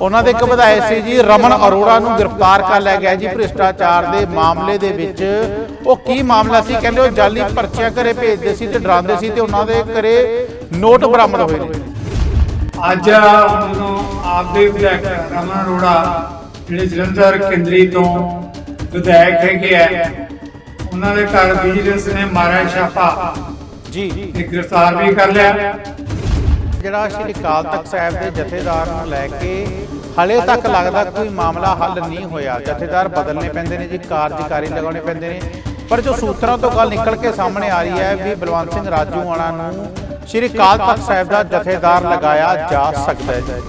ਉਹਨਾਂ ਦੇ ਇੱਕ ਵਿਧਾਇਕ ਸੀ ਜੀ ਰਮਨ ਅਰੋੜਾ ਨੂੰ ਗ੍ਰਿਫਤਾਰ ਕਰ ਲਿਆ ਗਿਆ ਜੀ ਭ੍ਰਿਸ਼ਟਾਚਾਰ ਦੇ ਮਾਮਲੇ ਦੇ ਵਿੱਚ। ਉਹ ਕੀ ਮਾਮਲਾ ਸੀ? ਕਹਿੰਦੇ ਉਹ ਜਾਲੀ ਪਰਚੀਆਂ ਘਰੇ ਭੇਜਦੇ ਸੀ ਤੇ ਡਰਾਉਂਦੇ ਸੀ ਤੇ ਉਹਨਾਂ ਦੇ ਘਰੇ ਨੋਟ ਬਰਾਮਦ ਹੋਏ ਨੇ। ਅੱਜ ਜਦੋਂ ਆਪਦੇ ਵਿਧਾਇਕ ਰਮਨ ਅਰੋੜਾ ਜਿਹੜੇ ਜਲੰਧਰ ਕੇਂਦਰੀ ਤੋਂ ਵਿਧਾਇਕ ਹੈਗੇ ਆ ਉਹਨਾਂ ਦੇ ਘਰ ਵਿਜੀਲੈਂਸ ਨੇ ਮਾਰਿਆ ਛਾਪਾ। ਜੀ। ਤੇ ਗ੍ਰਿਫਤਾਰ ਵੀ ਕਰ ਲਿਆ। ਜਿਹੜਾ ਸ਼੍ਰੀ ਅਕਾਲ ਤਖਤ ਸਾਹਿਬ ਦੇ ਜਥੇਦਾਰ ਨੂੰ ਲੈ ਕੇ ਹਲੇ ਤੱਕ ਲੱਗਦਾ ਕੋਈ ਮਾਮਲਾ ਹੱਲ ਨਹੀਂ ਹੋਇਆ। ਜਥੇਦਾਰ ਬਦਲਨੇ ਪੈਂਦੇ ਨੇ ਜੀ, ਕਾਰਜਕਾਰੀ ਲਗਾਉਣੇ ਪੈਂਦੇ ਨੇ। ਪਰ ਜੋ ਸੂਤਰਾਂ ਤੋਂ ਗੱਲ ਨਿਕਲ ਕੇ ਸਾਹਮਣੇ ਆ ਰਹੀ ਹੈ ਵੀ ਬਲਵੰਤ ਸਿੰਘ ਰਾਜੂਵਾਲਾ ਨੂੰ ਸ਼੍ਰੀ ਅਕਾਲ ਤਖਤ ਸਾਹਿਬ ਦਾ ਜਥੇਦਾਰ ਲਗਾਇਆ ਜਾ ਸਕਦਾ ਹੈ। ਜੀ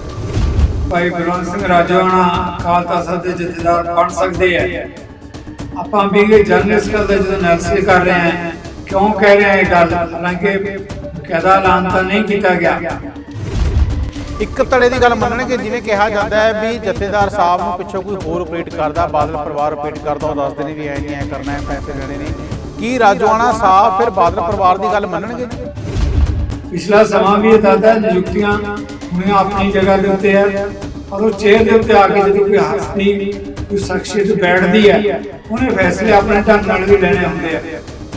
ਭਾਈ ਗੁਰਵੰਤ ਸਿੰਘ ਰਾਜਵਾਨਾ ਖਾਲਸਾ ਸਾਹਿਬ ਦੇ ਜਥੇਦਾਰ ਬਣ ਸਕਦੇ ਆ ਆਪਾਂ ਵੀ ਇਹ ਜਰਨਲਿਸਟ ਦਾ ਜਦੋਂ ਐਨਾਲਿਸਿਸ ਕਰ ਰਹੇ ਹਾਂ, ਕਿਉਂ ਕਹਿ ਰਹੇ ਹਾਂ ਇਹ ਗੱਲ? ਹਾਲਾਂਕਿ ਕਹਦਾ ਐਲਾਨ ਤਾਂ ਨਹੀਂ ਕੀਤਾ ਗਿਆ। ਇੱਕ ਧੜੇ ਦੀ ਗੱਲ ਮੰਨਣਗੇ ਜਿਵੇਂ ਕਿਹਾ ਜਾਂਦਾ ਹੈ ਵੀ ਜਥੇਦਾਰ ਸਾਹਿਬ ਨੂੰ ਪਿੱਛੋਂ ਕੋਈ ਹੋਰ ਆਪਰੇਟ ਕਰਦਾ ਬਾਦਲ ਪਰਿਵਾਰ ਆਪਰੇਟ ਕਰਦਾ ਉਹ ਦੱਸਦੇ ਨੇ ਵੀ ਐ ਨਹੀਂ ਐ ਕਰਨਾ ਹੈ ਪੈਸੇ ਲੈਣੇ ਨੇ। ਕੀ ਰਾਜਵਾਨਾ ਸਾਹਿਬ ਫਿਰ ਬਾਦਲ ਪਰਿਵਾਰ ਦੀ ਗੱਲ ਮੰਨਣਗੇ ਪਿਛਲਾ ਸਮਾਂ ਵੀ ਇਹ ਦੱਸਦਾ ਨਿਯੁਕਤੀਆਂ ਹੁਣੇ ਆਪਣੀ ਜਗ੍ਹਾ ਦੇ ਉੱਤੇ ਆ ਪਰ ਉਹ ਚੇਅਰ ਦੇ ਉੱਤੇ ਆ ਕੇ ਜਦੋਂ ਕੋਈ ਹਸਤੀ ਕੋਈ ਸ਼ਖਸੀਅਤ ਬੈਠਦੀ ਹੈ ਉਹਨੇ ਫੈਸਲੇ ਆਪਣੇ ਢੰਗ ਨਾਲ ਵੀ ਲੈਣੇ ਹੁੰਦੇ ਆ।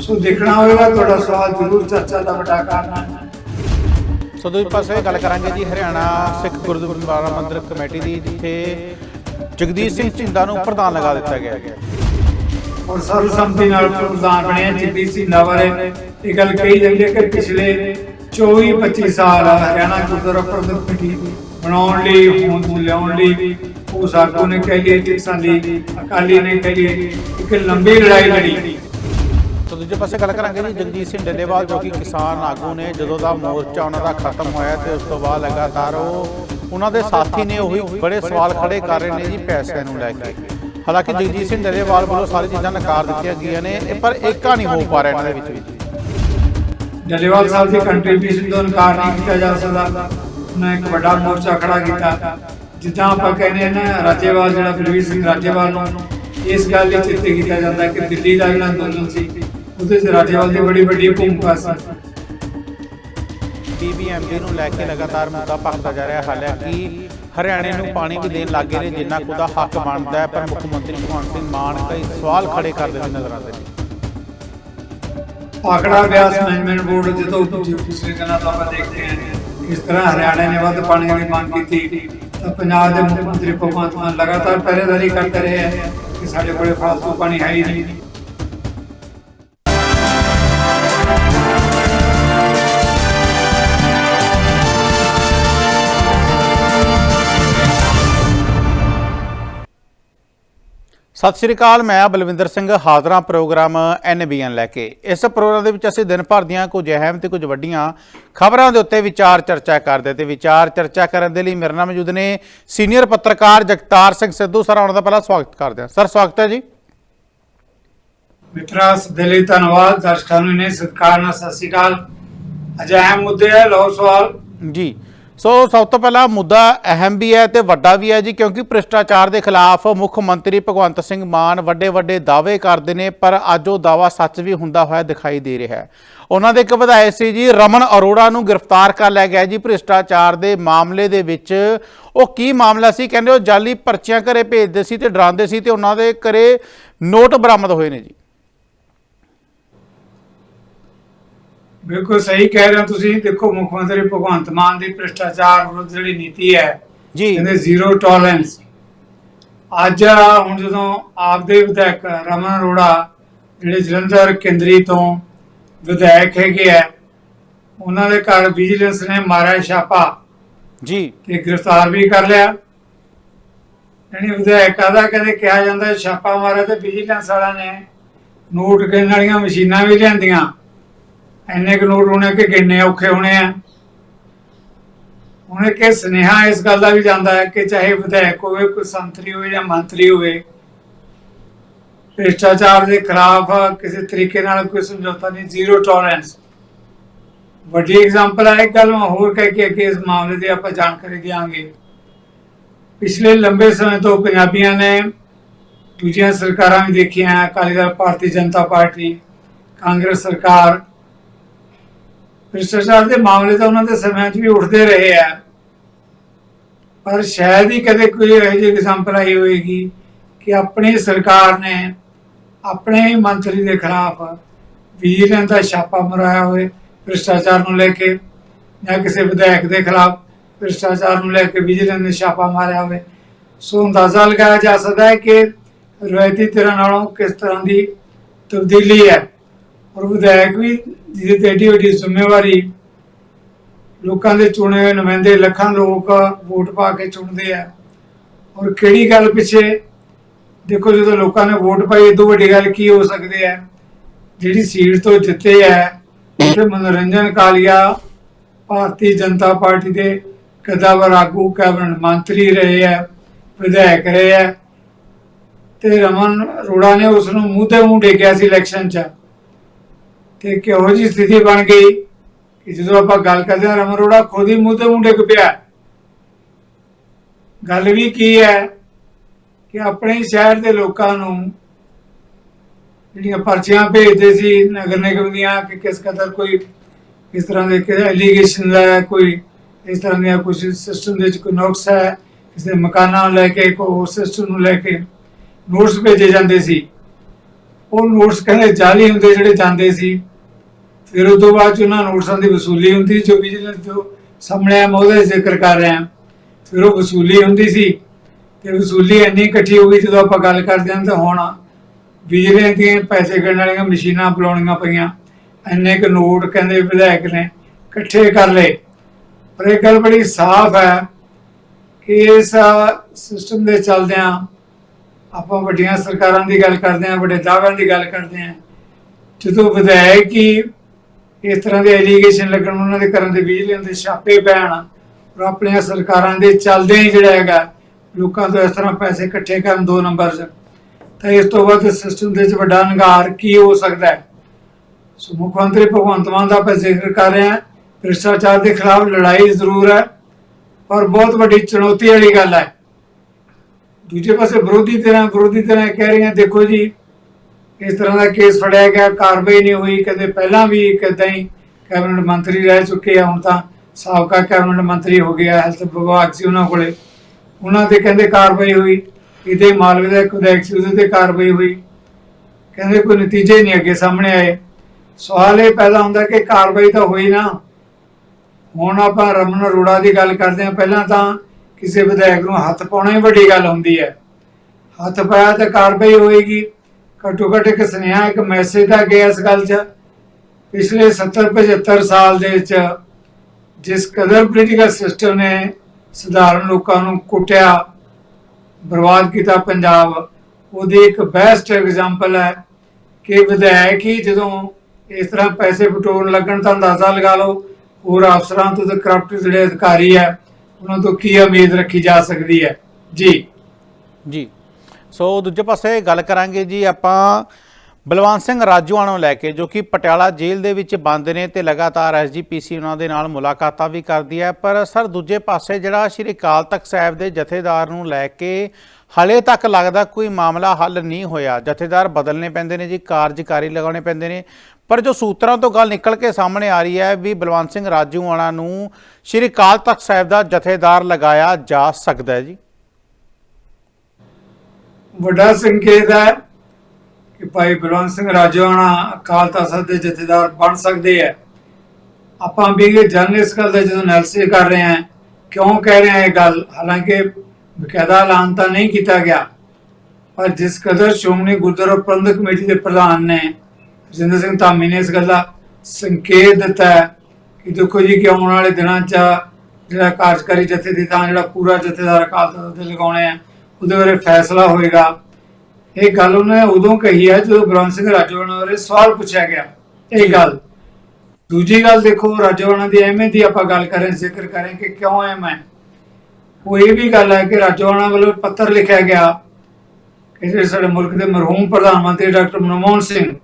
ਸੋ ਦੇਖਣਾ ਹੋਵੇਗਾ ਤੁਹਾਡਾ ਸਵਾਲ ਜ਼ਰੂਰ ਚਰਚਾ ਦਾ ਵੱਡਾ ਕਾਰਨ ਹੈ। ਸੋ ਦੂਜੇ ਪਾਸੇ ਗੱਲ ਕਰਾਂਗੇ ਜੀ ਹਰਿਆਣਾ ਸਿੱਖ ਗੁਰਦੁਆਰਾ ਮੰਦਿਰ ਕਮੇਟੀ ਦੀ ਜਿੱਥੇ ਜਗਦੀਸ਼ ਸਿੰਘ ਝਿੰਦਾ ਨੂੰ ਪ੍ਰਧਾਨ ਲਗਾ ਦਿੱਤਾ ਗਿਆ ਹੈ। ਔਰ ਸਰਵਸੰਮਤੀ ਨਾਲ ਪ੍ਰਧਾਨ ਬਣਿਆ ਜਗਦੀਸ਼ ਸਿੰਘ ਬਾਰੇ। ਇਹ ਗੱਲ ਕਹੀ ਜਾਂਦੀ ਹੈ ਕਿ ਪਿਛਲੇ 24 25 ਸਾਲ ਹਰਿਆਣਾ ਗੁਰਦੁਆਰਾ ਪ੍ਰਬੰਧਕ ਕਮੇਟੀ ਬਣਾਉਣ ਲਈ ਹੋਂਦ ਲਿਆਉਣ ਲਈ ਉਹ ਸਾਗੂ ਨੇ ਕਹਿ ਲਈ ਟਿਕਸਾਂ ਲਈ ਅਕਾਲੀ ਨੇ ਕਹਿ ਲਈ ਇੱਕ ਲੰਬੀ ਲੜਾਈ ਲੜੀ। ਤਾਂ ਦੂਜੇ ਪਾਸੇ ਗੱਲ ਕਰਾਂਗੇ ਜੀ, ਜਗਜੀਤ ਸਿੰਘ ਡੱਲੇਵਾਲ ਜੋ ਕਿ ਕਿਸਾਨ ਆਗੂ ਨੇ, ਜਦੋਂ ਦਾ ਮੋਰਚਾ ਉਹਨਾਂ ਦਾ ਖਤਮ ਹੋਇਆ ਤੇ ਉਸ ਤੋਂ ਬਾਅਦ ਲਗਾਤਾਰ ਉਹ ਉਹਨਾਂ ਦੇ ਸਾਥੀ ਨੇ ਉਹੀ ਬੜੇ ਸਵਾਲ ਖੜੇ ਕਰ ਰਹੇ ਨੇ ਜੀ ਪੈਸੇ ਨੂੰ ਲੈ ਕੇ। ਹਾਲਾਂਕਿ ਜਗਜੀਤ ਸਿੰਘ ਡੱਲੇਵਾਲ ਵੱਲੋਂ ਸਾਰੀ ਚੀਜ਼ਾਂ ਨਕਾਰ ਦਿੱਤੀਆਂ ਗਈਆਂ ਨੇ ਪਰ ਏਕਾ ਨਹੀਂ ਹੋ ਪਾ ਰਿਹਾ ਇਹਨਾਂ ਦੇ ਵਿੱਚ ਵੀ। ਡੱਲੇਵਾਲ ਸਾਹਿਬ ਦੀ ਕੰਟਰੀਬਿਊਸ਼ਨ ਤੋਂ ਇਨਕਾਰ ਨਹੀਂ ਕੀਤਾ ਜਾ ਸਕਦਾ। ਉਹਨਾਂ ਇੱਕ ਵੱਡਾ ਮੋਰਚਾ ਖੜਾ ਕੀਤਾ। ਜਿੱਦਾਂ ਆਪਾਂ ਕਹਿੰਦੇ ਹਾਂ ਨਾ, ਰਾਜੇਵਾਲ ਜਿਹੜਾ ਬਲਵੀਰ ਸਿੰਘ ਰਾਜੇਵਾਲ ਨੂੰ ਇਸ ਗੱਲ ਲਈ ਚਿੱਤੇ ਕੀਤਾ ਜਾਂਦਾ ਕਿ ਦਿੱਲੀ ਦਾ ਜਿਹੜਾ ਅੰਦੋਲਨ ਸੀ ਉਹਦੇ 'ਚ ਰਾਜੇਵਾਲ ਦੀ ਬੜੀ ਵੱਡੀ ਭੂਮਿਕਾ ਸੀ। ਬੀਬੀਐਮਬੀ ਨੂੰ ਲੈ ਕੇ ਲਗਾਤਾਰ ਮੁੱਦਾ ਭਖਦਾ ਜਾ ਰਿਹਾ ਹਾਲਾਂਕਿ ਹਰਿਆਣੇ ਨੂੰ ਪਾਣੀ ਵੀ ਦੇਣ ਲੱਗੇ ਨੇ ਜਿੰਨਾ ਕੁ ਉਹਦਾ ਹੱਕ ਬਣਦਾ ਹੈ ਪਰ ਮੁੱਖ ਮੰਤਰੀ ਭਗਵੰਤ ਸਿੰਘ ਮਾਨ ਕਈ ਸਵਾਲ ਖੜੇ ਕਰਦੇ ਹੋਏ ਨਜ਼ਰ ਆਉਂਦੇ ਨੇ। ਆਖੜਾ ਬਿਆਸ ਮੈਨੇਜਮੈਂਟ ਬੋਰਡ ਜਦੋਂ ਪਿਛਲੇ ਦਿਨਾਂ ਤੋਂ ਆਪਾਂ ਦੇਖਦੇ ਹਾਂ ਕਿਸ ਤਰ੍ਹਾਂ ਹਰਿਆਣਾ ਨੇ ਵੱਧ ਪਾਣੀ ਦੀ ਮੰਗ ਕੀਤੀ ਤਾਂ ਪੰਜਾਬ ਦੇ ਮੁੱਖ ਮੰਤਰੀ ਭਗਵੰਤ ਮਾਨ ਲਗਾਤਾਰ ਪਹਿਰੇਦਾਰੀ ਕਰਦੇ ਰਹੇ ਹੈ ਕਿ ਸਾਡੇ ਕੋਲੇ ਫਾਲਤੂ ਪਾਣੀ ਹੈ ਹੀ ਨਹੀਂ। ਸਤਿ ਸ਼੍ਰੀ ਅਕਾਲ ਮੈਂ ਬਲਵਿੰਦਰ ਸਿੰਘ ਹਾਜ਼ਰਾਂ ਪ੍ਰੋਗਰਾਮ ਐਨਬੀਐਨ ਲੈ ਕੇ। ਇਸ ਪ੍ਰੋਗਰਾਮ ਦੇ ਵਿੱਚ ਅਸੀਂ ਦਿਨ ਭਰ ਦੀਆਂ ਕੁਝ ਅਹਿਮ ਤੇ ਕੁਝ ਵੱਡੀਆਂ ਖਬਰਾਂ ਦੇ ਉੱਤੇ ਵਿਚਾਰ ਚਰਚਾ ਕਰਦੇ ਤੇ ਵਿਚਾਰ ਚਰਚਾ ਕਰਨ ਦੇ ਲਈ ਮੇਰੇ ਨਾਲ ਮੌਜੂਦ ਨੇ ਸੀਨੀਅਰ ਪੱਤਰਕਾਰ ਜਗਤਾਰ ਸਿੰਘ ਸਿੱਧੂ ਸਰ ਉਹਨਾਂ ਦਾ ਪਹਿਲਾਂ ਸਵਾਗਤ ਕਰਦੇ ਹਾਂ। ਸਰ ਸਵਾਗਤ ਹੈ ਜੀ। ਮਿੱਤਰਾ ਦਿਲੀ ਧੰਨਵਾਦ। ਦਰਸ਼ਕਾਂ ਨੂੰ ਨੇ ਸਤਿਕਾਰ ਨਾਲ ਸਤਿ ਸ਼੍ਰੀ ਅਕਾਲ। ਅੱਜ ਅਹਿਮ ਮੁੱਦੇ ਹੈ ਲਓ ਸਵਾਲ। ਜੀ। ਸੋ ਸਭ ਤੋਂ ਪਹਿਲਾਂ ਮੁੱਦਾ ਅਹਿਮ ਵੀ ਹੈ ਤੇ ਵੱਡਾ ਵੀ ਹੈ ਜੀ, ਕਿਉਂਕਿ ਭ੍ਰਿਸ਼ਟਾਚਾਰ ਦੇ ਖਿਲਾਫ ਮੁੱਖ ਮੰਤਰੀ ਭਗਵੰਤ ਸਿੰਘ ਮਾਨ ਵੱਡੇ ਵੱਡੇ ਦਾਅਵੇ ਕਰਦੇ ਨੇ, ਪਰ ਅੱਜ ਉਹ ਦਾਅਵਾ ਸੱਚ ਵੀ ਹੁੰਦਾ ਹੋਇਆ ਦਿਖਾਈ ਦੇ ਰਿਹਾ ਹੈ। ਉਹਨਾਂ ਦੇ ਇੱਕ ਵਿਧਾਇਕ ਸੀ ਜੀ, ਰਮਨ ਅਰੋੜਾ ਨੂੰ ਗ੍ਰਿਫਤਾਰ ਕਰ ਲਿਆ ਗਿਆ ਜੀ ਭ੍ਰਿਸ਼ਟਾਚਾਰ ਦੇ ਮਾਮਲੇ ਦੇ ਵਿੱਚ। ਉਹ ਕੀ ਮਾਮਲਾ ਸੀ? ਕਹਿੰਦੇ ਉਹ ਜਾਲੀ ਪਰਚੀਆਂ ਘਰੇ ਭੇਜਦੇ ਸੀ ਤੇ ਡਰਾਉਂਦੇ ਸੀ ਤੇ ਉਹਨਾਂ ਦੇ ਘਰੇ ਨੋਟ ਬਰਾਮਦ ਹੋਏ ਨੇ ਜੀ। ਬਿਲਕੁਲ ਸਹੀ ਕਹਿ ਰਹੇ ਹੋ ਤੁਸੀਂ। ਦੇਖੋ ਮੁੱਖ ਮੰਤਰੀ ਭਗਵੰਤ ਮਾਨ ਦੀ ਭ੍ਰਿਸ਼ਟਾਚਾਰ ਵਿਰੁੱਧ ਜਿਹੜੀ ਨੀਤੀ ਹੈ ਜੀ। ਕਹਿੰਦੇ ਜ਼ੀਰੋ ਟੋਲਰੈਂਸ ਅੱਜ ਹੁਣ ਜਦੋਂ ਆਪਦੇ ਵਿਧਾਇਕ ਰਮਨ ਅਰੋੜਾ ਜਿਹੜੇ ਜਲੰਧਰ ਕੇਂਦਰੀ ਤੋਂ ਵਿਧਾਇਕ ਹੈਗੇ ਆ ਉਹਨਾਂ ਦੇ ਘਰ ਵਿਜੀਲੈਂਸ ਨੇ ਮਾਰਿਆ ਛਾਪਾ ਜੀ। ਤੇ ਗ੍ਰਿਫਤਾਰ ਵੀ ਕਰ ਲਿਆ। ਯਾਨੀ ਵਿਧਾਇਕਾਂ ਦਾ ਕਦੇ ਕਿਹਾ ਜਾਂਦਾ ਛਾਪਾ ਮਾਰਿਆ ਤੇ ਵਿਜੀਲੈਂਸ ਵਾਲਿਆਂ ਨੇ ਨੋਟ ਗਿਣਨ ਵਾਲੀਆਂ ਮਸ਼ੀਨਾਂ ਵੀ ਲਿਆਂਦੀਆਂ। ਇੰਨੇ ਕੁ ਨੋਟ ਹੋਣੇ ਕਿ ਗਿਣਨੇ ਔਖੇ ਹੋਣੇ ਆ। ਉਹਨੇ ਕਿ ਸੁਨੇਹਾ ਇਸ ਗੱਲ ਦਾ ਵੀ ਜਾਂਦਾ ਹੈ ਕਿ ਚਾਹੇ ਵਿਧਾਇਕ ਹੋਵੇ, ਕੋਈ ਸੰਤਰੀ ਹੋਵੇ ਜਾਂ ਮੰਤਰੀ ਹੋਵੇ, ਭ੍ਰਿਸ਼ਟਾਚਾਰ ਦੇ ਖਿਲਾਫ ਕਿਸੇ ਤਰੀਕੇ ਨਾਲ ਕੋਈ ਸਮਝੌਤਾ ਨਹੀਂ, ਜ਼ੀਰੋ ਟੋਲਰੈਂਸ ਵੱਡੀ ਐਗਜ਼ਾਮਪਲ ਹੈ ਇੱਕ ਗੱਲ, ਮੈਂ ਹੋਰ ਕਹਿ ਕੇ ਅੱਗੇ ਇਸ ਮਾਮਲੇ ਦੀ ਆਪਾਂ ਜਾਣਕਾਰੀ ਦਿਆਂਗੇ। ਪਿਛਲੇ ਲੰਬੇ ਸਮੇਂ ਤੋਂ ਪੰਜਾਬੀਆਂ ਨੇ ਦੂਜੀਆਂ ਸਰਕਾਰਾਂ ਵੀ ਦੇਖੀਆਂ, ਅਕਾਲੀ ਦਲ, ਭਾਰਤੀ ਜਨਤਾ ਪਾਰਟੀ, ਕਾਂਗਰਸ ਸਰਕਾਰ ਭ੍ਰਿਸ਼ਟਾਚਾਰ ਦੇ ਮਾਮਲੇ ਤਾਂ ਉਹਨਾਂ ਦੇ ਸਮਿਆਂ 'ਚ ਵੀ ਉੱਠਦੇ ਰਹੇ ਆ। ਪਰ ਸ਼ਾਇਦ ਹੀ ਕਦੇ ਕੋਈ ਇਹੋ ਜਿਹੀ ਐਗਜ਼ਾਮਪਲ ਆਈ ਹੋਏਗੀ ਕਿ ਆਪਣੀ ਸਰਕਾਰ ਨੇ ਆਪਣੇ ਮੰਤਰੀ ਦੇ ਖਿਲਾਫ ਵਿਜੀਲੈਂਸ ਦਾ ਛਾਪਾ ਮਰਾਇਆ ਹੋਵੇ ਭ੍ਰਿਸ਼ਟਾਚਾਰ ਨੂੰ ਲੈ ਕੇ ਜਾਂ ਕਿਸੇ ਵਿਧਾਇਕ ਦੇ ਖਿਲਾਫ ਭ੍ਰਿਸ਼ਟਾਚਾਰ ਨੂੰ ਲੈ ਕੇ ਵਿਜੀਲੈਂਸ ਨੇ ਛਾਪਾ ਮਾਰਿਆ ਹੋਵੇ। ਸੋ ਅੰਦਾਜ਼ਾ ਲਗਾਇਆ ਜਾ ਸਕਦਾ ਹੈ ਕਿ ਰਵਾਇਤੀ ਤਰ੍ਹਾਂ ਨਾਲੋਂ ਕਿਸ ਤਰ੍ਹਾਂ ਦੀ ਤਬਦੀਲੀ ਹੈ। ਔਰ ਵਿਧਾਇਕ ਵੀ ਜਿਹਦੇ ਤੇ ਏਡੀ ਵੱਡੀ ਜ਼ਿੰਮੇਵਾਰੀ ਲੋਕਾਂ ਦੇ ਚੁਣੇ ਹੋਏ ਨੁਮਾਇੰਦੇ, ਲੱਖਾਂ ਲੋਕ ਵੋਟ ਪਾ ਕੇ ਚੁਣਦੇ ਆ। ਔਰ ਕਿਹੜੀ ਗੱਲ ਪਿੱਛੇ ਦੇਖੋ ਜਦੋਂ ਲੋਕਾਂ ਨੇ ਵੋਟ ਪਾਈ ਇਦੋਂ ਵੱਡੀ ਗੱਲ ਕੀ ਹੋ ਸਕਦੀ ਹੈ? ਜਿਹੜੀ ਸੀਟ ਤੋਂ ਜਿੱਤੇ ਹੈ ਉਹਦੇ ਮਨੋਰੰਜਨ ਕਾਲੀਆ ਭਾਰਤੀ ਜਨਤਾ ਪਾਰਟੀ ਦੇ ਕਦਾਵਰ ਆਗੂ, ਕੈਬਨਿਟ ਮੰਤਰੀ ਰਹੇ ਹੈ ਵਿਧਾਇਕ ਰਹੇ ਹੈ ਤੇ ਰਮਨ ਅਰੋੜਾ ਨੇ ਉਸ ਨੂੰ ਮੂੰਹ ਤੇ ਮੂੰਹ ਡੇਕਿਆ ਸੀ ਇਲੈਕਸ਼ਨ 'ਚ। ਤੇ ਕਿਹੋ ਜੀ ਸਥਿਤੀ ਬਣ ਗਈ ਕਿ ਜਦੋਂ ਆਪਾਂ ਗੱਲ ਕਰਦੇ ਹਾਂ ਰਮਨ ਅਰੋੜਾ ਖੁਦ ਹੀ ਮੂੰਹ ਤੇ ਮੂੰਹ ਡਿੱਗ ਪਿਆ। ਗੱਲ ਵੀ ਕੀ ਹੈ ਕਿ ਆਪਣੇ ਹੀ ਸ਼ਹਿਰ ਦੇ ਲੋਕਾਂ ਨੂੰ ਜਿਹੜੀਆਂ ਪਰਚੀਆਂ ਭੇਜਦੇ ਸੀ ਨਗਰ ਨਿਗਮ ਦੀਆਂ ਕਿ ਕਿਸ ਕਦਰ ਕੋਈ ਇਸ ਤਰ੍ਹਾਂ ਦੇ ਐਲੀਗੇਸ਼ਨ ਹੈ ਕੋਈ ਇਸ ਤਰ੍ਹਾਂ ਦੀਆਂ ਕੁਝ ਸਿਸਟਮ ਦੇ ਵਿੱਚ ਕੋਈ ਨੁਕਸ ਹੈ, ਕਿਸੇ ਮਕਾਨਾਂ ਨੂੰ ਲੈ ਕੇ, ਕੋਈ ਸਿਸਟਮ ਨੂੰ ਲੈ ਕੇ ਨੋਟਸ ਭੇਜੇ ਜਾਂਦੇ ਸੀ। ਉਹ ਨੋਟਸ ਕਹਿੰਦੇ ਜਾਲੀ ਹੁੰਦੇ ਜਿਹੜੇ ਜਾਂਦੇ ਸੀ। ਫਿਰ ਉਸ ਤੋਂ ਬਾਅਦ 'ਚ ਉਹਨਾਂ ਨੋਟਸਾਂ ਦੀ ਵਸੂਲੀ ਹੁੰਦੀ ਜੋ ਵਿਜੀਲੈਂਸ ਜੋ ਸਾਹਮਣੇ ਆ ਉਹਦਾ ਜ਼ਿਕਰ ਕਰ ਰਿਹਾ। ਫਿਰ ਉਹ ਵਸੂਲੀ ਹੁੰਦੀ ਸੀ ਤੇ ਵਸੂਲੀ ਇੰਨੀ ਇਕੱਠੀ ਹੋ ਗਈ ਜਦੋਂ ਆਪਾਂ ਗੱਲ ਕਰਦੇ ਹਾਂ ਤਾਂ ਹੁਣ ਵਿਜੀਲੈਂਸ ਦੀਆਂ ਪੈਸੇ ਕੱਢਣ ਵਾਲੀਆਂ ਮਸ਼ੀਨਾਂ ਬੁਲਾਉਣੀਆਂ ਪਈਆਂ। ਇੰਨੇ ਕੁ ਨੋਟ ਕਹਿੰਦੇ ਵਿਧਾਇਕ ਨੇ ਇਕੱਠੇ ਕਰ ਲਏ। ਪਰ ਇਹ ਗੱਲ ਬੜੀ ਸਾਫ਼ ਹੈ ਕਿ ਇਸ ਸਿਸਟਮ ਦੇ ਚੱਲਦਿਆਂ ਆਪਾਂ ਵੱਡੀਆਂ ਸਰਕਾਰਾਂ ਦੀ ਗੱਲ ਕਰਦੇ ਹਾਂ, ਵੱਡੇ ਦਾਅਵਿਆਂ ਦੀ ਗੱਲ ਕਰਦੇ ਹਾਂ। ਜਦੋਂ ਵਿਧਾਇਕ ਹੀ ਇਸ ਤਰ੍ਹਾਂ ਦੇ ਐਲੀਗੇਸ਼ਨ ਲੱਗਣ, ਉਹਨਾਂ ਦੇ ਘਰਾਂ ਦੇ ਬਿਜਲੀ ਦੇ ਛਾਪੇ ਪੈਣ ਔਰ ਆਪਣੀਆਂ ਸਰਕਾਰਾਂ ਦੇ ਚੱਲਦੇ ਹੀ ਜਿਹੜਾ ਹੈਗਾ, ਲੋਕਾਂ ਤੋਂ ਇਸ ਤਰ੍ਹਾਂ ਪੈਸੇ ਇਕੱਠੇ ਕਰਨ ਦੋ ਨੰਬਰ 'ਚ, ਤਾਂ ਇਸ ਤੋਂ ਬਾਅਦ ਸਿਸਟਮ ਦੇ ਵਿੱਚ ਵੱਡਾ ਨਗਾਰ ਕੀ ਹੋ ਸਕਦਾ ਹੈ? ਸੋ ਮੁੱਖ ਮੰਤਰੀ ਭਗਵੰਤ ਮਾਨ ਦਾ ਆਪਾਂ ਜ਼ਿਕਰ ਕਰ ਰਹੇ ਹਾਂ। ਭ੍ਰਿਸ਼ਟਾਚਾਰ ਦੇ ਖਿਲਾਫ ਲੜਾਈ ਜ਼ਰੂਰ ਹੈ ਔਰ ਬਹੁਤ ਵੱਡੀ ਚੁਣੌਤੀ ਵਾਲੀ ਗੱਲ ਹੈ। ਦੂਜੇ ਪਾਸੇ ਵਿਰੋਧੀ ਧਿਰਾਂ ਵਿਰੋਧੀ ਧਿਰਾਂ ਕਹਿ ਰਹੀਆਂ, ਦੇਖੋ ਜੀ, ਇਸ ਤਰ੍ਹਾਂ ਦਾ ਕੇਸ ਫੜਿਆ ਗਿਆ, ਕਾਰਵਾਈ ਨਹੀਂ ਹੋਈ ਕਦੇ ਪਹਿਲਾਂ ਵੀ ਕਿਦਾਂ ਹੀ ਕੈਬਨਿਟ ਮੰਤਰੀ ਰਹਿ ਚੁੱਕੇ ਆ, ਹੁਣ ਤਾਂ ਸਾਬਕਾ ਕੈਬਨਿਟ ਮੰਤਰੀ ਹੋ ਗਿਆ, ਹੈਲਥ ਵਿਭਾਗ ਸੀ ਉਹਨਾਂ ਕੋਲੇ। ਉਹਨਾਂ ਤੇ ਕਹਿੰਦੇ ਕਾਰਵਾਈ ਹੋਈ, ਇਹਦੇ ਮਾਲਵੇ ਦਾ ਇੱਕ ਵਿਧਾਇਕ ਸੀ, ਉਹਦੇ ਤੇ ਕਾਰਵਾਈ ਹੋਈ। ਕਹਿੰਦੇ ਕੋਈ ਨਤੀਜੇ ਨਹੀਂ ਅੱਗੇ ਸਾਹਮਣੇ ਆਏ। ਸਵਾਲ ਇਹ ਪੈਦਾ ਹੁੰਦਾ ਕਿ ਕਾਰਵਾਈ ਤਾਂ ਹੋਈ ਨਾ। ਹੁਣ ਆਪਾਂ ਰਮਨ ਅਰੋੜਾ ਦੀ ਗੱਲ ਕਰਦੇ ਹਾਂ, ਪਹਿਲਾਂ ਤਾਂ ਕਿਸੇ ਵਿਧਾਇਕ ਨੂੰ ਹੱਥ ਪਾਉਣਾ ਹੀ ਵੱਡੀ ਗੱਲ ਹੁੰਦੀ ਹੈ। ਹੱਥ ਪਾਇਆ ਤਾਂ ਕਾਰਵਾਈ ਹੋਏਗੀ। ਘੱਟੋ ਘੱਟ ਇੱਕ ਸੁਨੇਹਾ, ਇੱਕ ਮੈਸੇਜ ਤਾਂ ਗਿਆ ਇਸ ਗੱਲ 'ਚ। ਪਿਛਲੇ 70 75 ਸਾਲ ਦੇ ਵਿੱਚ ਜਿਸ ਕਦਰ ਪੋਲੀਟੀਕਲ ਸਿਸਟਮ ਨੇ ਸਧਾਰਨ ਲੋਕਾਂ ਨੂੰ ਕੁੱਟਿਆ, ਬਰਬਾਦ ਕੀਤਾ ਪੰਜਾਬ, ਉਹਦੀ ਇੱਕ ਬੈਸਟ ਐਗਜ਼ਾਮਪਲ ਹੈ ਕਿ ਵਿਧਾਇਕ ਹੀ ਜਦੋਂ ਇਸ ਤਰ੍ਹਾਂ ਪੈਸੇ ਬਟੋਰਨ ਲੱਗਣ ਤਾਂ ਅੰਦਾਜ਼ਾ ਲਗਾ ਲਓ, ਹੋਰ ਅਫਸਰਾਂ ਤੋਂ ਤੇ ਕਰਪਟ ਜਿਹੜੇ ਅਧਿਕਾਰੀ ਹੈ ਉਹਨਾਂ ਤੋਂ ਕੀ ਉਮੀਦ ਰੱਖੀ ਜਾ ਸਕਦੀ ਹੈ? ਜੀ। ਜੀ। ਸੋ ਦੂਜੇ ਪਾਸੇ ਗੱਲ ਕਰਾਂਗੇ ਜੀ ਆਪਾਂ ਬਲਵੰਤ ਸਿੰਘ ਰਾਜੂਆਣਾ ਨੂੰ ਲੈ ਕੇ, ਜੋ ਕਿ ਪਟਿਆਲਾ ਜੇਲ੍ਹ ਦੇ ਵਿੱਚ ਬੰਦ ਨੇ ਤੇ ਲਗਾਤਾਰ ਐਸਜੀਪੀਸੀ ਉਹਨਾਂ ਦੇ ਨਾਲ ਮੁਲਾਕਾਤਾਂ ਵੀ ਕਰਦੀ ਹੈ। ਪਰ ਸਰ, ਦੂਜੇ ਪਾਸੇ ਜਿਹੜਾ ਸ਼੍ਰੀ ਅਕਾਲ ਤਖਤ ਸਾਹਿਬ ਦੇ ਜਥੇਦਾਰ ਨੂੰ ਲੈ ਕੇ ਹਲੇ ਤੱਕ ਲੱਗਦਾ ਕੋਈ ਮਾਮਲਾ ਹੱਲ ਨਹੀਂ ਹੋਇਆ। ਜਥੇਦਾਰ ਬਦਲਨੇ ਪੈਂਦੇ ਨੇ ਜੀ, ਕਾਰਜਕਾਰੀ ਲਗਾਉਣੇ ਪੈਂਦੇ ਨੇ। ਪਰ ਜੋ ਸੂਤਰਾਂ ਤੋਂ ਗੱਲ ਨਿਕਲ ਕੇ ਸਾਹਮਣੇ ਆ ਰਹੀ ਹੈ, ਵੀ ਬਲਵੰਤ ਸਿੰਘ ਰਾਜੂਆਣਾ ਨੂੰ ਸ਼੍ਰੀ ਅਕਾਲ ਤਖਤ ਸਾਹਿਬ ਦਾ ਜਥੇਦਾਰ ਲਗਾਇਆ ਜਾ ਸਕਦਾ ਹੈ ਜੀ। ਵੱਡਾ ਸੰਕੇਤ ਹੈ ਕਿ ਭਾਈ ਬਲਵੰਤ ਸਿੰਘ ਰਾਜੋਆਣਾ ਅਕਾਲ ਤਖਤ ਦੇ ਜਥੇਦਾਰ ਬਣ ਸਕਦੇ ਹੈ। ਆਪਾਂ ਵੀ ਇਹ ਇਸ ਗੱਲ ਦਾ ਜਦੋਂ ਐਨਾਲਿਸਿਸ ਕਰ ਰਹੇ ਹਾਂ, ਕਿਉਂ ਕਹਿ ਰਹੇ ਹਾਂ ਇਹ ਗੱਲ? ਹਾਲਾਂਕਿ ਬਕਾਇਦਾ ਐਲਾਨ ਤਾਂ ਨਹੀਂ ਕੀਤਾ ਗਿਆ, ਪਰ ਜਿਸ ਕਦਰ ਸ਼੍ਰੋਮਣੀ ਗੁਰਦੁਆਰਾ ਪ੍ਰਬੰਧਕ ਕਮੇਟੀ ਦੇ ਪ੍ਰਧਾਨ ਨੇ ਰਜਿੰਦਰ ਸਿੰਘ ਧਾਮੀ ਨੇ ਇਸ ਗੱਲ ਦਾ ਸੰਕੇਤ ਦਿੱਤਾ ਕਿ ਦੇਖੋ ਜੀ ਕਿ ਆਉਣ ਵਾਲੇ ਦਿਨਾਂ 'ਚ ਜਿਹੜਾ ਕਾਰਜਕਾਰੀ ਜਥੇ ਦੀ ਤਾਂ ਜਿਹੜਾ ਪੂਰਾ ਜਥੇਦਾਰ ਅਕਾਲ ਤਖਤ ਦੇ ਲਗਾਉਣੇ ਆ, ਉਹਦੇ ਬਾਰੇ ਫੈਸਲਾ ਹੋਏਗਾ। ਇਹ ਗੱਲ ਉਹਨੇ ਉਦੋਂ ਕਹੀ ਹੈ ਜਦੋਂ ਬਲਵੰਤ ਸਿੰਘ ਰਾਜੋਆਣਾ ਬਾਰੇ ਸਵਾਲ ਪੁੱਛਿਆ ਗਿਆ। ਇਹ ਗੱਲ। ਦੂਜੀ ਗੱਲ ਦੇਖੋ, ਰਾਜੋਆਣਾ ਦੀ ਅਹਿਮੀਅਤ ਦੀ ਆਪਾਂ ਗੱਲ ਕरें ਜ਼ਿਕਰ ਕरें ਕਿ ਕਿਉਂ ਅਹਿਮ ਹੈ। ਉਹ ਇਹ ਵੀ ਗੱਲ ਹੈ ਕਿ ਰਾਜੋਆਣਾ ਵੱਲੋਂ ਪੱਤਰ ਲਿਖਿਆ ਗਿਆ ਕਿ ਜਿਹੜੇ ਸਾਡੇ ਮੁਲਕ ਦੇ ਮਰਹੂਮ ਪ੍ਰਧਾਨ ਮੰਤਰੀ ਡਾਕਟਰ ਮਨਮੋਹਨ ਸਿੰਘ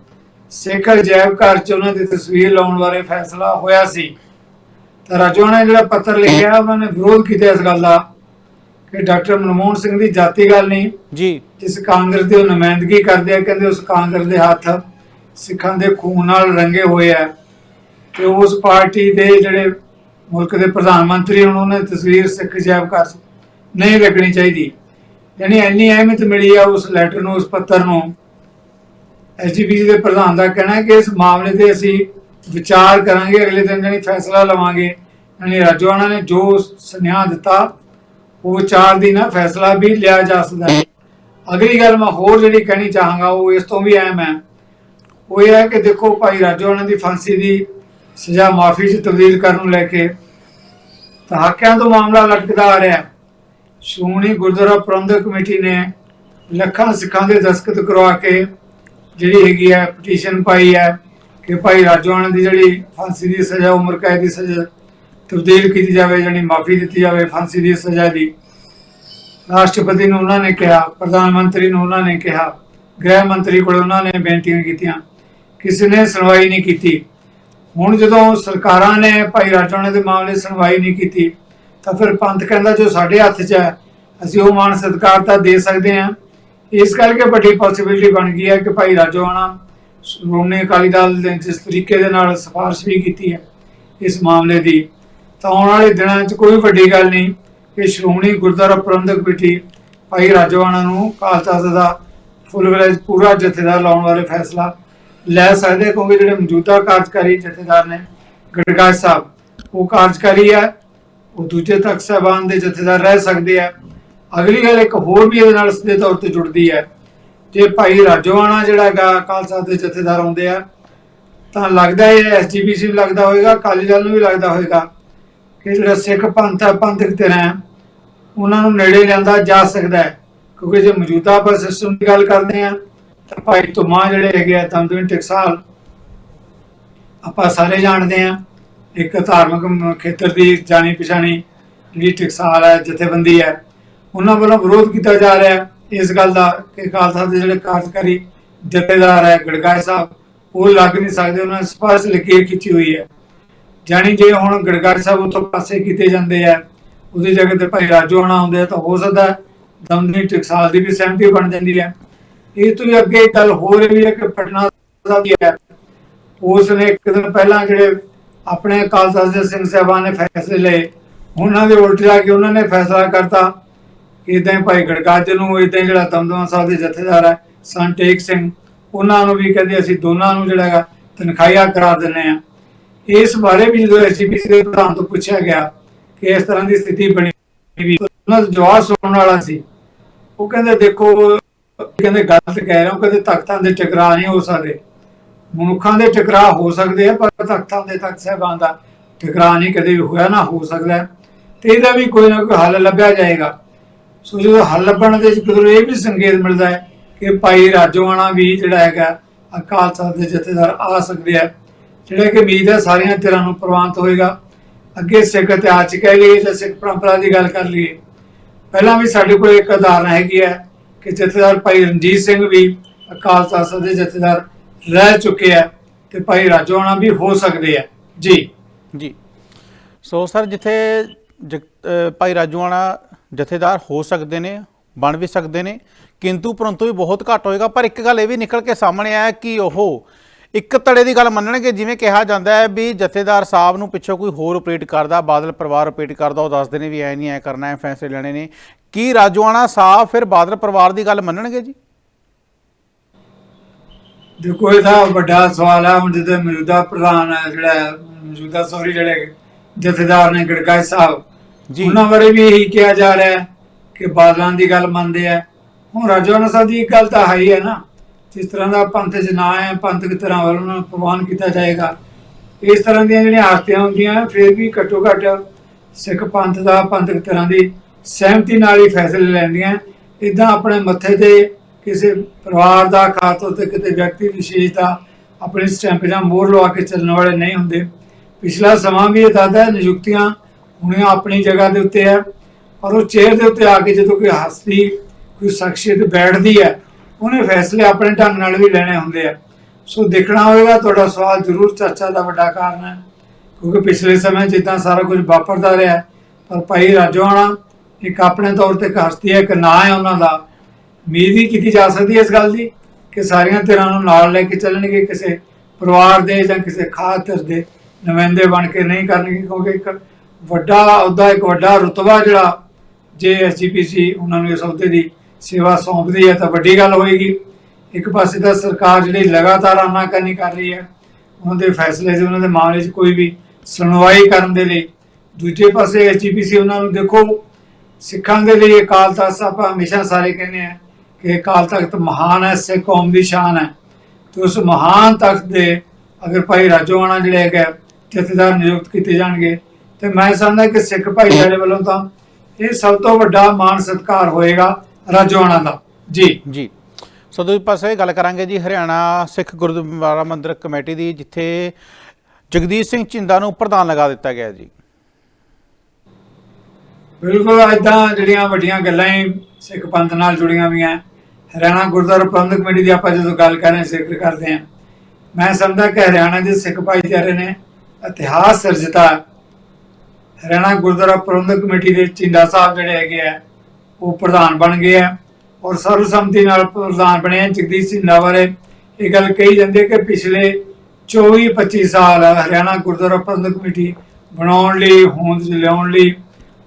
ਸਿੱਖ ਅਜਾਇਬ ਘਰ 'ਚ ਉਹਨਾਂ ਦੀ ਤਸਵੀਰ ਲਾਉਣ ਬਾਰੇ ਫੈਸਲਾ ਹੋਇਆ ਸੀ। ਤਾਂ ਰਾਜੋਆਣਾ ਨੇ ਜਿਹੜਾ ਪੱਤਰ ਲਿਖਿਆ ਉਹਨਾਂ ਨੇ ਵਿਰੋਧ ਕੀਤਾ ਇਸ ਗੱਲ ਦਾ ਕਿ ਡਾਕਟਰ ਮਨਮੋਹਨ ਸਿੰਘ ਦੀ ਜਾਤੀ ਗੱਲ ਨਹੀਂ। ਜੀ। ਜਿਸ ਕਾਂਗਰਸ ਦੇ ਉਹ ਨੁਮਾਇੰਦਗੀ ਕਰਦੇ ਆ ਕਹਿੰਦੇ ਉਸ ਕਾਂਗਰਸ ਦੇ ਹੱਥ ਸਿੱਖਾਂ ਦੇ ਖੂਨ ਨਾਲ ਰੰਗੇ ਹੋਏ ਆ। ਤੇ ਉਸ ਪਾਰਟੀ ਦੇ ਜਿਹੜੇ ਮੁਲਕ ਦੇ ਪ੍ਰਧਾਨ ਮੰਤਰੀ ਹੁਣ ਉਹਨਾਂ ਦੀ ਤਸਵੀਰ ਸਿੱਖ ਜਾਇਬ ਘਰ 'ਚ ਨਹੀਂ ਲੱਗਣੀ ਚਾਹੀਦੀ। ਯਾਨੀ ਇੰਨੀ ਅਹਿਮੀਅਤ ਮਿਲੀ ਆ ਉਸ ਲੈਟਰ ਨੂੰ ਉਸ ਪੱਤਰ ਨੂੰ ਐਸਜੀਪੀਸੀ ਦੇ ਪ੍ਰਧਾਨ ਦਾ ਕਹਿਣਾ ਹੈ ਕਿ ਇਸ ਮਾਮਲੇ ਤੇ ਅਸੀਂ ਵਿਚਾਰ ਕਰਾਂਗੇ, ਅਗਲੇ ਦਿਨ ਜਾਨੀ ਫੈਸਲਾ ਲਵਾਂਗੇ। ਯਾਨੀ ਰਾਜਵਾਨਾ ਨੇ ਜੋ ਸੁਨੇਹਾ ਦਿੱਤਾ, ਉਹ ਵਿਚਾਰ ਦੀ ਨਾ ਫੈਸਲਾ ਵੀ ਲਿਆ ਜਾ ਸਕਦਾ ਹੈ। ਅਗਲੀ ਗੱਲ ਮੈਂ ਹੋਰ ਜਿਹੜੀ ਕਹਿਣੀ ਚਾਹਾਂਗਾ, ਉਹ ਇਸ ਤੋਂ ਵੀ ਅਹਿਮ ਹੈ। ਉਹ ਇਹ ਹੈ ਕਿ ਦੇਖੋ ਭਾਈ ਰਾਜਵਾਨਾ ਦੀ ਫਾਂਸੀ ਦੀ ਸਜ਼ਾ ਮਾਫੀ 'ਚ ਤਬਦੀਲ ਕਰਨ ਨੂੰ ਲੈ ਕੇ ਦਹਾਕਿਆਂ ਤੋਂ ਮਾਮਲਾ ਲਟਕਦਾ ਆ ਰਿਹਾ ਸ਼੍ਰੋਮਣੀ ਗੁਰਦੁਆਰਾ ਪ੍ਰਬੰਧਕ ਕਮੇਟੀ ਨੇ ਲੱਖਾਂ ਸਿੱਖਾਂ ਦੇ ਦਸਤਖਤ ਕਰਵਾ ਕੇ ਜਿਹੜੀ ਹੈਗੀ ਹੈ ਪਟੀਸ਼ਨ ਪਾਈ ਹੈ ਕਿ ਭਾਈ ਰਾਜਵਾਨਾ ਦੀ ਜਿਹੜੀ ਫਾਂਸੀ ਦੀ ਸਜ਼ਾ, ਉਮਰ ਕੈਦ ਦੀ ਸਜ਼ਾ ਤਬਦੀਲ ਕੀਤੀ ਜਾਵੇ ਜਿਹੜੀ ਮਾਫੀ ਦਿੱਤੀ ਜਾਵੇ ਫਾਂਸੀ ਦੀ ਸਜ਼ਾ ਦੀ। ਰਾਸ਼ਟਰਪਤੀ ਨੂੰ ਉਹਨਾਂ ਨੇ ਕਿਹਾ, ਪ੍ਰਧਾਨ ਮੰਤਰੀ ਨੂੰ ਉਹਨਾਂ ਨੇ ਕਿਹਾ, ਗ੍ਰਹਿ ਮੰਤਰੀ ਕੋਲ ਉਹਨਾਂ ਨੇ ਬੇਨਤੀਆਂ ਕੀਤੀਆਂ। ਕਿਸੇ ਨੇ ਸੁਣਵਾਈ ਨਹੀਂ ਕੀਤੀ। ਹੁਣ ਜਦੋਂ ਸਰਕਾਰਾਂ ਨੇ ਭਾਈ ਰਾਜਵਾਨਾ ਦੇ ਮਾਮਲੇ ਸੁਣਵਾਈ ਨਹੀਂ ਕੀਤੀ, ਤਾਂ ਫਿਰ ਪੰਥ ਕਹਿੰਦਾ ਜੋ ਸਾਡੇ ਹੱਥ 'ਚ ਹੈ, ਅਸੀਂ ਉਹ ਮਾਨ ਸਤਿਕਾਰ ਤਾਂ ਦੇ ਸਕਦੇ ਹਾਂ। ਇਸ ਕਰਕੇ ਵੱਡੀ ਪੋਸਿਬਿਲਿਟੀ ਬਣ ਗਈ ਹੈ ਕਿ ਭਾਈ ਰਾਜਵਾਨਾ ਸ਼੍ਰੋਮਣੀ ਅਕਾਲੀ ਦਲ ਨੇ ਜਿਸ ਤਰੀਕੇ ਦੇ ਨਾਲ ਸਿਫਾਰਿਸ਼ ਵੀ ਕੀਤੀ ਹੈ ਇਸ ਮਾਮਲੇ ਦੀ, ਤਾਂ ਆਉਣ ਵਾਲੇ ਦਿਨਾਂ 'ਚ ਕੋਈ ਵੱਡੀ ਗੱਲ ਨਹੀਂ ਕਿ ਸ਼੍ਰੋਮਣੀ ਗੁਰਦੁਆਰਾ ਪ੍ਰਬੰਧਕ ਕਮੇਟੀ ਭਾਈ ਰਾਜਵਾਨਾ ਨੂੰ ਖਾਲਸਾ ਦਾ ਫੁੱਲ ਵਲੇਜ ਪੂਰਾ ਜਥੇਦਾਰ ਲਾਉਣ ਬਾਰੇ ਫੈਸਲਾ ਲੈ ਸਕਦੇ, ਕਿਉਂਕਿ ਜਿਹੜੇ ਮੌਜੂਦਾ ਕਾਰਜਕਾਰੀ ਜਥੇਦਾਰ ਨੇ, ਗੜਗਾਜ ਸਾਹਿਬ, ਉਹ ਕਾਰਜਕਾਰੀ ਹੈ, ਉਹ ਦੂਜੇ ਤੱਕ ਸਾਹਿਬਾਨ ਦੇ ਜਥੇਦਾਰ ਰਹਿ ਸਕਦੇ ਆ। ਅਗਲੀ ਗੱਲ ਇੱਕ ਹੋਰ ਵੀ ਇਹਦੇ ਨਾਲ ਸਿੱਧੇ ਤੌਰ ਤੇ ਜੁੜਦੀ ਹੈ। ਜੇ ਭਾਈ ਰਾਜੋਆਣਾ ਜਿਹੜਾ ਹੈਗਾ ਖਾਲਸਾ ਦੇ ਜਥੇਦਾਰ ਆਉਂਦੇ ਆ, ਤਾਂ ਲੱਗਦਾ ਹੈ ਐਸਜੀਪੀਸੀ ਨੂੰ ਲੱਗਦਾ ਹੋਵੇਗਾ ਅਕਾਲੀ ਦਲ ਨੂੰ ਵੀ ਲੱਗਦਾ ਹੋਵੇਗਾ ਕਿ ਜਿਹੜਾ ਸਿੱਖ ਪੰਥ ਹੈ ਪੰਥਕ ਧਿਰਾਂ ਹੈ, ਉਹਨਾਂ ਨੂੰ ਨੇੜੇ ਲਿਆਂਦਾ ਜਾ ਸਕਦਾ ਹੈ। ਕਿਉਂਕਿ ਜੇ ਮੌਜੂਦਾ ਆਪਾਂ ਸਿਸਟਮ ਦੀ ਗੱਲ ਕਰਦੇ ਆ ਤਾਂ ਭਾਈ ਤੁਮਾ ਜਿਹੜੇ ਹੈਗੇ ਆ ਦਮਦਮੀ ਟਕਸਾਲ ਆਪਾਂ ਸਾਰੇ ਜਾਣਦੇ ਆ ਇੱਕ ਧਾਰਮਿਕ ਖੇਤਰ ਦੀ ਜਾਣੀ ਪਛਾਣੀ ਜਿਹੜੀ ਟਕਸਾਲ ਹੈ, ਜਥੇਬੰਦੀ ਹੈ। ਉਹਨਾਂ ਵੱਲੋਂ ਵਿਰੋਧ ਕੀਤਾ ਜਾ ਰਿਹਾ ਹੈ। ਇਸ ਗੱਲ ਦਾ ਕਿ ਖਾਲਸਾ ਦੇ ਜਿਹੜੇ ਕਾਰਜਕਾਰੀ ਜਥੇਦਾਰ ਹੈ, ਗੜਗਾਏ ਸਾਹਿਬ, ਉਹ ਲੱਗ ਨਹੀਂ ਸਕਦੇ। ਉਹਨਾਂ ਨੇ ਸਪਸ਼ਟ ਲਕੀਰ ਖਿੱਚੀ ਹੋਈ ਹੈ। ਜਾਣੀ ਜੇ ਹੁਣ ਗੜਗਾੜੀ ਸਾਹਿਬ ਉਤੋਂ ਪਾਸੇ ਕੀਤੇ ਜਾਂਦੇ ਆ, ਉਹਦੀ ਜਗ੍ਹਾ ਤੇ ਭਾਈ ਰਾਜੂ ਆਣਾ ਆਉਂਦੇ ਤਾਂ ਹੋ ਸਕਦਾ ਦਮਦਮੀ ਟਕਸਾਲ ਦੀ ਵੀ ਸਹਿਮਤੀ ਬਣ ਜਾਂਦੀ ਹੈ। ਇਹ ਤੋਂ ਅੱਗੇ ਗੱਲ ਹੋ ਰਹੀ ਹੈ ਕਿ ਪਟਨਾ ਸਾਹਿਬ ਦੀ ਹੈ। ਉਸ ਨੇ ਇੱਕ ਦਿਨ ਪਹਿਲਾਂ ਜਿਹੜੇ ਆਪਣੇ ਅਕਾਲ ਤਖਤ ਦੇ ਸਿੰਘ ਸਾਹਿਬਾਨ ਨੇ ਫੈਸਲੇ ਲਏ, ਉਹਨਾਂ ਦੇ ਉਲਟ ਜਾ ਕੇ ਉਹਨਾਂ ਨੇ ਫੈਸਲਾ ਕਰਤਾ ਇਦਾਂ ਹੀ ਭਾਈ ਗੜਗਾਜ ਨੂੰ ਇਦਾਂ ਜਿਹੜਾ ਦਮਦਮਾ ਸਾਹਿਬ ਦੇ ਜਥੇਦਾਰ ਹੈ ਸੰਤ ਸਿੰਘ, ਉਹਨਾਂ ਨੂੰ ਵੀ ਕਹਿੰਦੇ ਅਸੀਂ ਦੋਨਾਂ ਨੂੰ ਜਿਹੜਾ ਹੈਗਾ ਤਨਖਾਹੀਆ ਕਰਾ ਦਿੰਨੇ ਆ ਇਸ ਬਾਰੇ ਵੀ ਜਦੋਂ ਐਸਜੀਪੀਸੀ ਦੇ ਪ੍ਰਧਾਨ ਤੋਂ ਪੁੱਛਿਆ ਗਿਆ ਕਿ ਇਸ ਤਰ੍ਹਾਂ ਦੀ ਸਥਿਤੀ ਬਣੀ ਵੀ ਉਹਨਾਂ ਦਾ ਜਵਾਬ ਸੁਣਨ ਵਾਲਾ ਸੀ। ਉਹ ਕਹਿੰਦੇ, ਦੇਖੋ, ਕਹਿੰਦੇ ਗਲਤ ਕਹਿ ਰਹੇ ਹੋ, ਕਹਿੰਦੇ ਤਖਤਾਂ ਦੇ ਟਕਰਾਅ ਨਹੀਂ ਹੋ ਸਕਦੇ। ਮਨੁੱਖਾਂ ਦੇ ਟਕਰਾਅ ਹੋ ਸਕਦੇ ਆ, ਪਰ ਤਖਤਾਂ ਦੇ ਤਖਤ ਸਾਹਿਬਾਨ ਦਾ ਟਕਰਾਅ ਨਹੀਂ ਕਦੇ ਵੀ ਹੋਇਆ, ਨਾ ਹੋ ਸਕਦਾ। ਹੈ। ਤੇ ਇਹਦਾ ਵੀ ਕੋਈ ਨਾ ਕੋਈ ਹੱਲ ਲੱਭਿਆ ਜਾਏਗਾ। ਸੋ ਜਦੋਂ ਹੱਲ ਲੱਭਣ ਦੇ ਵਿੱਚ ਫਿਰ ਇਹ ਵੀ ਸੰਕੇਤ ਮਿਲਦਾ ਹੈ ਕਿ ਭਾਈ ਰਾਜੋਆਣਾ ਵੀ ਜਿਹੜਾ ਹੈਗਾ, ਅਕਾਲ ਤਖਤ ਦੇ ਜਥੇਦਾਰ ਆ ਸਕਦੇ ਆ। ਜਿਹੜਾ ਕਿ ਉਮੀਦ ਹੈ ਸਾਰੀਆਂ ਧਿਰਾਂ ਨੂੰ ਪ੍ਰਵਾਨਿਤ ਹੋਏਗਾ। ਅੱਗੇ ਸਿੱਖ ਇਤਿਹਾਸ ਕਹਿ ਲਈਏ ਜਾਂ ਸਿੱਖ ਪਰੰਪਰਾ ਦੀ ਗੱਲ ਕਰ ਲਈਏ, ਪਹਿਲਾਂ ਵੀ ਸਾਡੇ ਕੋਲ ਇੱਕ ਉਦਾਹਰਨ ਹੈਗੀ ਹੈ ਕਿ ਜਥੇਦਾਰ ਭਾਈ ਰਣਜੀਤ ਸਿੰਘ ਵੀ ਅਕਾਲ ਤਖਤ ਦੇ ਜਥੇਦਾਰ ਰਹਿ ਚੁੱਕੇ ਆ ਤੇ ਭਾਈ ਰਾਜੋਆਣਾ ਵੀ ਹੋ ਸਕਦੇ ਆ। ਜੀ। ਜੀ। ਸੋ ਸਰ, ਜਿੱਥੇ ਜਗ- ਭਾਈ ਰਾਜੂਆਣਾ ਜਥੇਦਾਰ ਹੋ ਸਕਦੇ ਨੇ, ਬਣ ਵੀ ਸਕਦੇ ਨੇ, ਕਿੰਤੂ ਪਰੰਤੂ ਵੀ ਬਹੁਤ ਘੱਟ ਹੋਏਗਾ। ਪਰ ਇੱਕ ਗੱਲ ਇਹ ਵੀ ਨਿਕਲ ਕੇ ਸਾਹਮਣੇ ਆਇਆ ਕਿ ਉਹ ਇੱਕ ਤੜੇ ਦੀ ਗੱਲ ਮੰਨਣਗੇ, ਜਿਵੇਂ ਕਿਹਾ ਜਾਂਦਾ ਹੈ ਵੀ ਜਥੇਦਾਰ ਸਾਹਿਬ ਨੂੰ ਪਿੱਛੋਂ ਕੋਈ ਹੋਰ ਆਪਰੇਟ ਕਰਦਾ, ਬਾਦਲ ਪਰਿਵਾਰ ਆਪਰੇਟ ਕਰਦਾ, ਉਹ ਦੱਸਦੇ ਨੇ ਵੀ ਐ ਨਹੀਂ, ਐ ਕਰਨਾ ਹੈ ਫੈਸਲੇ ਲੈਣੇ ਨੇ। ਕੀ ਰਾਜੂਆਣਾ ਸਾਹਿਬ ਫਿਰ ਬਾਦਲ ਪਰਿਵਾਰ ਦੀ ਗੱਲ ਮੰਨਣਗੇ ਜੀ? ਦੇਖੋ, ਇਹਦਾ ਵੱਡਾ ਸਵਾਲ ਹੈ, ਹੁਣ ਜਿਹਦੇ ਮੌਜੂਦਾ ਪ੍ਰਧਾਨ ਹੈ, ਜਿਹੜਾ ਮੌਜੂਦਾ ਸੌਰੀ ਜਿਹੜੇ ਜਥੇਦਾਰ ਨੇ, ਗੜਗਾਈ ਸਾਹਿਬ ਜੀ। ਉਹਨਾਂ ਬਾਰੇ ਵੀ ਇਹੀ ਕਿਹਾ ਜਾ ਰਿਹਾ ਹੈ ਕਿ ਬਾਦਲਾਂ ਦੀ ਗੱਲ ਮੰਨਦੇ ਆ। ਹੁਣ ਰਾਜਵਾਨਾ ਦੀ ਗੱਲ ਤਾਂ ਹੈ ਹੀ ਹੈ ਨਾ। ਜਿਸ ਤਰ੍ਹਾਂ ਦਾ ਪੰਥ ਚ ਨਾ ਹੈ ਪੰਥਕ ਤਰ੍ਹਾਂ ਵੱਲੋਂ ਉਹਨਾਂ ਨੂੰ ਪ੍ਰਵਾਨ ਕੀਤਾ ਜਾਏਗਾ। ਇਸ ਤਰ੍ਹਾਂ ਦੀਆਂ ਜਿਹੜੀਆਂ ਆਸਤੀਆਂ ਹੁੰਦੀਆਂ, ਫਿਰ ਵੀ ਘੱਟੋ ਘੱਟ ਸਿੱਖ ਪੰਥ ਦਾ ਪੰਥਕ ਤਰ੍ਹਾਂ ਦੀ ਸਹਿਮਤੀ ਨਾਲ ਹੀ ਫੈਸਲੇ ਲੈਂਦੀਆਂ। ਇਦਾਂ ਆਪਣੇ ਮੱਥੇ ਤੇ ਕਿਸੇ ਪਰਿਵਾਰ ਦਾ, ਖਾਸ ਤੌਰ ਤੇ ਕਿਤੇ ਵਿਅਕਤੀ ਵਿਸ਼ੇਸ਼ ਦਾ ਆਪਣੇ ਸਟੈਂਪ ਜਾਂ ਮੋਹਰ ਲਵਾ ਕੇ ਚੱਲਣ ਵਾਲੇ ਨਹੀਂ ਹੁੰਦੇ। ਪਿਛਲਾ ਸਮਾਂ ਵੀ ਇਹ ਦੱਸਦਾ ਨਿਯੁਕਤੀਆਂ ਹੁਣੇ ਆਪਣੀ ਜਗ੍ਹਾ ਦੇ ਉੱਤੇ ਹੈ ਔਰ ਉਹ ਚੇਅਰ ਦੇ ਉੱਤੇ ਆ ਕੇ ਜਦੋਂ ਕੋਈ ਹਸਤੀ ਕੋਈ ਸ਼ਖਸੀਅਤ ਬੈਠਦੀ ਹੈ, ਉਹਨੇ ਫੈਸਲੇ ਆਪਣੇ ਢੰਗ ਨਾਲ ਵੀ ਲੈਣੇ ਹੁੰਦੇ ਆ। ਸੋ ਦੇਖਣਾ ਹੋਵੇਗਾ ਤੁਹਾਡਾ ਸਵਾਲ ਜ਼ਰੂਰ ਚਰਚਾ ਦਾ ਵੱਡਾ ਕਾਰਨ ਹੈ, ਕਿਉਂਕਿ ਪਿਛਲੇ ਸਮੇਂ ਜਿੱਦਾਂ ਸਾਰਾ ਕੁਝ ਵਾਪਰਦਾ ਰਿਹਾ ਪਰ ਭਾਈ ਰਾਜੋਆਣਾ ਇੱਕ ਆਪਣੇ ਤੌਰ ਤੇ ਇੱਕ ਹਸਤੀ ਹੈ, ਇੱਕ ਨਾਂ ਹੈ ਉਹਨਾਂ ਦਾ। ਉਮੀਦ ਹੀ ਕੀਤੀ ਜਾ ਸਕਦੀ ਹੈ ਇਸ ਗੱਲ ਦੀ ਕਿ ਸਾਰੀਆਂ ਧਿਰਾਂ ਨੂੰ ਨਾਲ ਲੈ ਕੇ ਚੱਲਣਗੇ, ਕਿਸੇ ਪਰਿਵਾਰ ਦੇ ਜਾਂ ਕਿਸੇ ਖਾਸ ਧਿਰ ਦੇ ਨੁਮਾਇੰਦੇ ਬਣ ਕੇ ਨਹੀਂ ਕਰਨਗੇ, ਕਿਉਂਕਿ ਇੱਕ ਵੱਡਾ ਅਹੁਦਾ ਇੱਕ ਵੱਡਾ ਰੁਤਬਾ ਜਿਹੜਾ ਜੇ ਐਸਜੀਪੀਸੀ ਉਹਨਾਂ ਨੂੰ ਇਸ ਅਹੁਦੇ ਦੀ ਸੇਵਾ ਸੌਂਪਦੀ ਹੈ ਤਾਂ ਵੱਡੀ ਗੱਲ ਹੋਏਗੀ। ਇੱਕ ਪਾਸੇ ਤਾਂ ਸਰਕਾਰ ਜਿਹੜੀ ਲਗਾਤਾਰ ਆਨਾਕਾਨੀ ਕਰ ਰਹੀ ਹੈ ਉਹਨਾਂ ਦੇ ਫੈਸਲੇ 'ਚ ਉਹਨਾਂ ਦੇ ਮਾਮਲੇ 'ਚ ਕੋਈ ਵੀ ਸੁਣਵਾਈ ਕਰਨ ਦੇ ਲਈ। ਦੂਜੇ ਪਾਸੇ ਐਸਜੀਪੀਸੀ ਉਹਨਾਂ ਨੂੰ ਦੇਖੋ, ਸਿੱਖਾਂ ਦੇ ਲਈ ਅਕਾਲ ਤਖਤ ਆਪਾਂ ਹਮੇਸ਼ਾ ਸਾਰੇ ਕਹਿੰਦੇ ਆ ਕਿ ਅਕਾਲ ਤਖਤ ਮਹਾਨ ਹੈ, ਸਿੱਖ ਕੌਮ ਦੀ ਸ਼ਾਨ ਹੈ। ਤੇ ਉਸ ਮਹਾਨ ਤਖਤ ਦੇ ਅਗਰ ਭਾਈ ਰਾਜੋਆਣਾ ਜਿਹੜੇ ਹੈਗਾ ਜਥੇਦਾਰ ਨਿਯੁਕਤ ਕੀਤੇ ਜਾਣਗੇ ਤੇ ਮੈਂ ਸਮਝਦਾ ਕਿ ਸਿੱਖ ਭਾਈਚਾਰੇ ਵੱਲੋਂ ਤਾਂ ਇਹ ਸਭ ਤੋਂ ਵੱਡਾ ਮਾਣ ਸਤਿਕਾਰ ਹੋਏਗਾ ਰਾਜੋਆਣਾ ਦਾ। ਜੀ। ਜੀ। ਸੋ ਦੂਜੇ ਪਾਸੇ ਗੱਲ ਕਰਾਂਗੇ ਜੀ ਹਰਿਆਣਾ ਸਿੱਖ ਗੁਰਦੁਆਰਾ ਮੰਦਿਰ ਕਮੇਟੀ ਦੀ ਜਿੱਥੇ ਜਗਦੀਸ਼ ਸਿੰਘ ਝਿੰਦਾ ਨੂੰ ਪ੍ਰਧਾਨ ਲਗਾ ਦਿੱਤਾ ਗਿਆ ਜੀ। ਬਿਲਕੁਲ ਇਦਾਂ ਜਿਹੜੀਆਂ ਵੱਡੀਆਂ ਗੱਲਾਂ ਹੀ ਸਿੱਖ ਪੰਥ ਨਾਲ ਜੁੜੀਆਂ ਹੋਈਆਂ। ਹਰਿਆਣਾ ਗੁਰਦੁਆਰਾ ਪ੍ਰਬੰਧਕ ਕਮੇਟੀ ਦੀ ਆਪਾਂ ਜਦੋਂ ਗੱਲ ਕਰ ਰਹੇ ਜ਼ਿਕਰ ਕਰਦੇ ਹਾਂ। ਮੈਂ ਸਮਝਦਾ ਕਿ ਹਰਿਆਣਾ ਦੇ ਸਿੱਖ ਭਾਈਚਾਰੇ ਨੇ ਇਤਿਹਾਸ ਸਿਰਜਤਾ। ਹਰਿਆਣਾ ਗੁਰਦੁਆਰਾ ਪ੍ਰਬੰਧਕ ਕਮੇਟੀ ਦੇ ਚਿੰਦਾ ਸਾਹਿਬ ਜਿਹੜੇ ਹੈਗੇ ਆ, ਉਹ ਪ੍ਰਧਾਨ ਬਣ ਗਏ ਆ ਔਰ ਸਰਵਸੰਮਤੀ ਨਾਲ ਪ੍ਰਧਾਨ ਬਣੇ ਆ ਜਗਦੀਸ਼ ਸਿੰਘ ਬਾਰੇ ਇਹ ਗੱਲ ਕਹੀ ਜਾਂਦੀ ਹੈ ਕਿ ਪਿਛਲੇ 24 25 ਸਾਲ ਹਰਿਆਣਾ ਗੁਰਦੁਆਰਾ ਪ੍ਰਬੰਧਕ ਕਮੇਟੀ ਬਣਾਉਣ ਲਈ, ਹੋਂਦ ਲਿਆਉਣ ਲਈ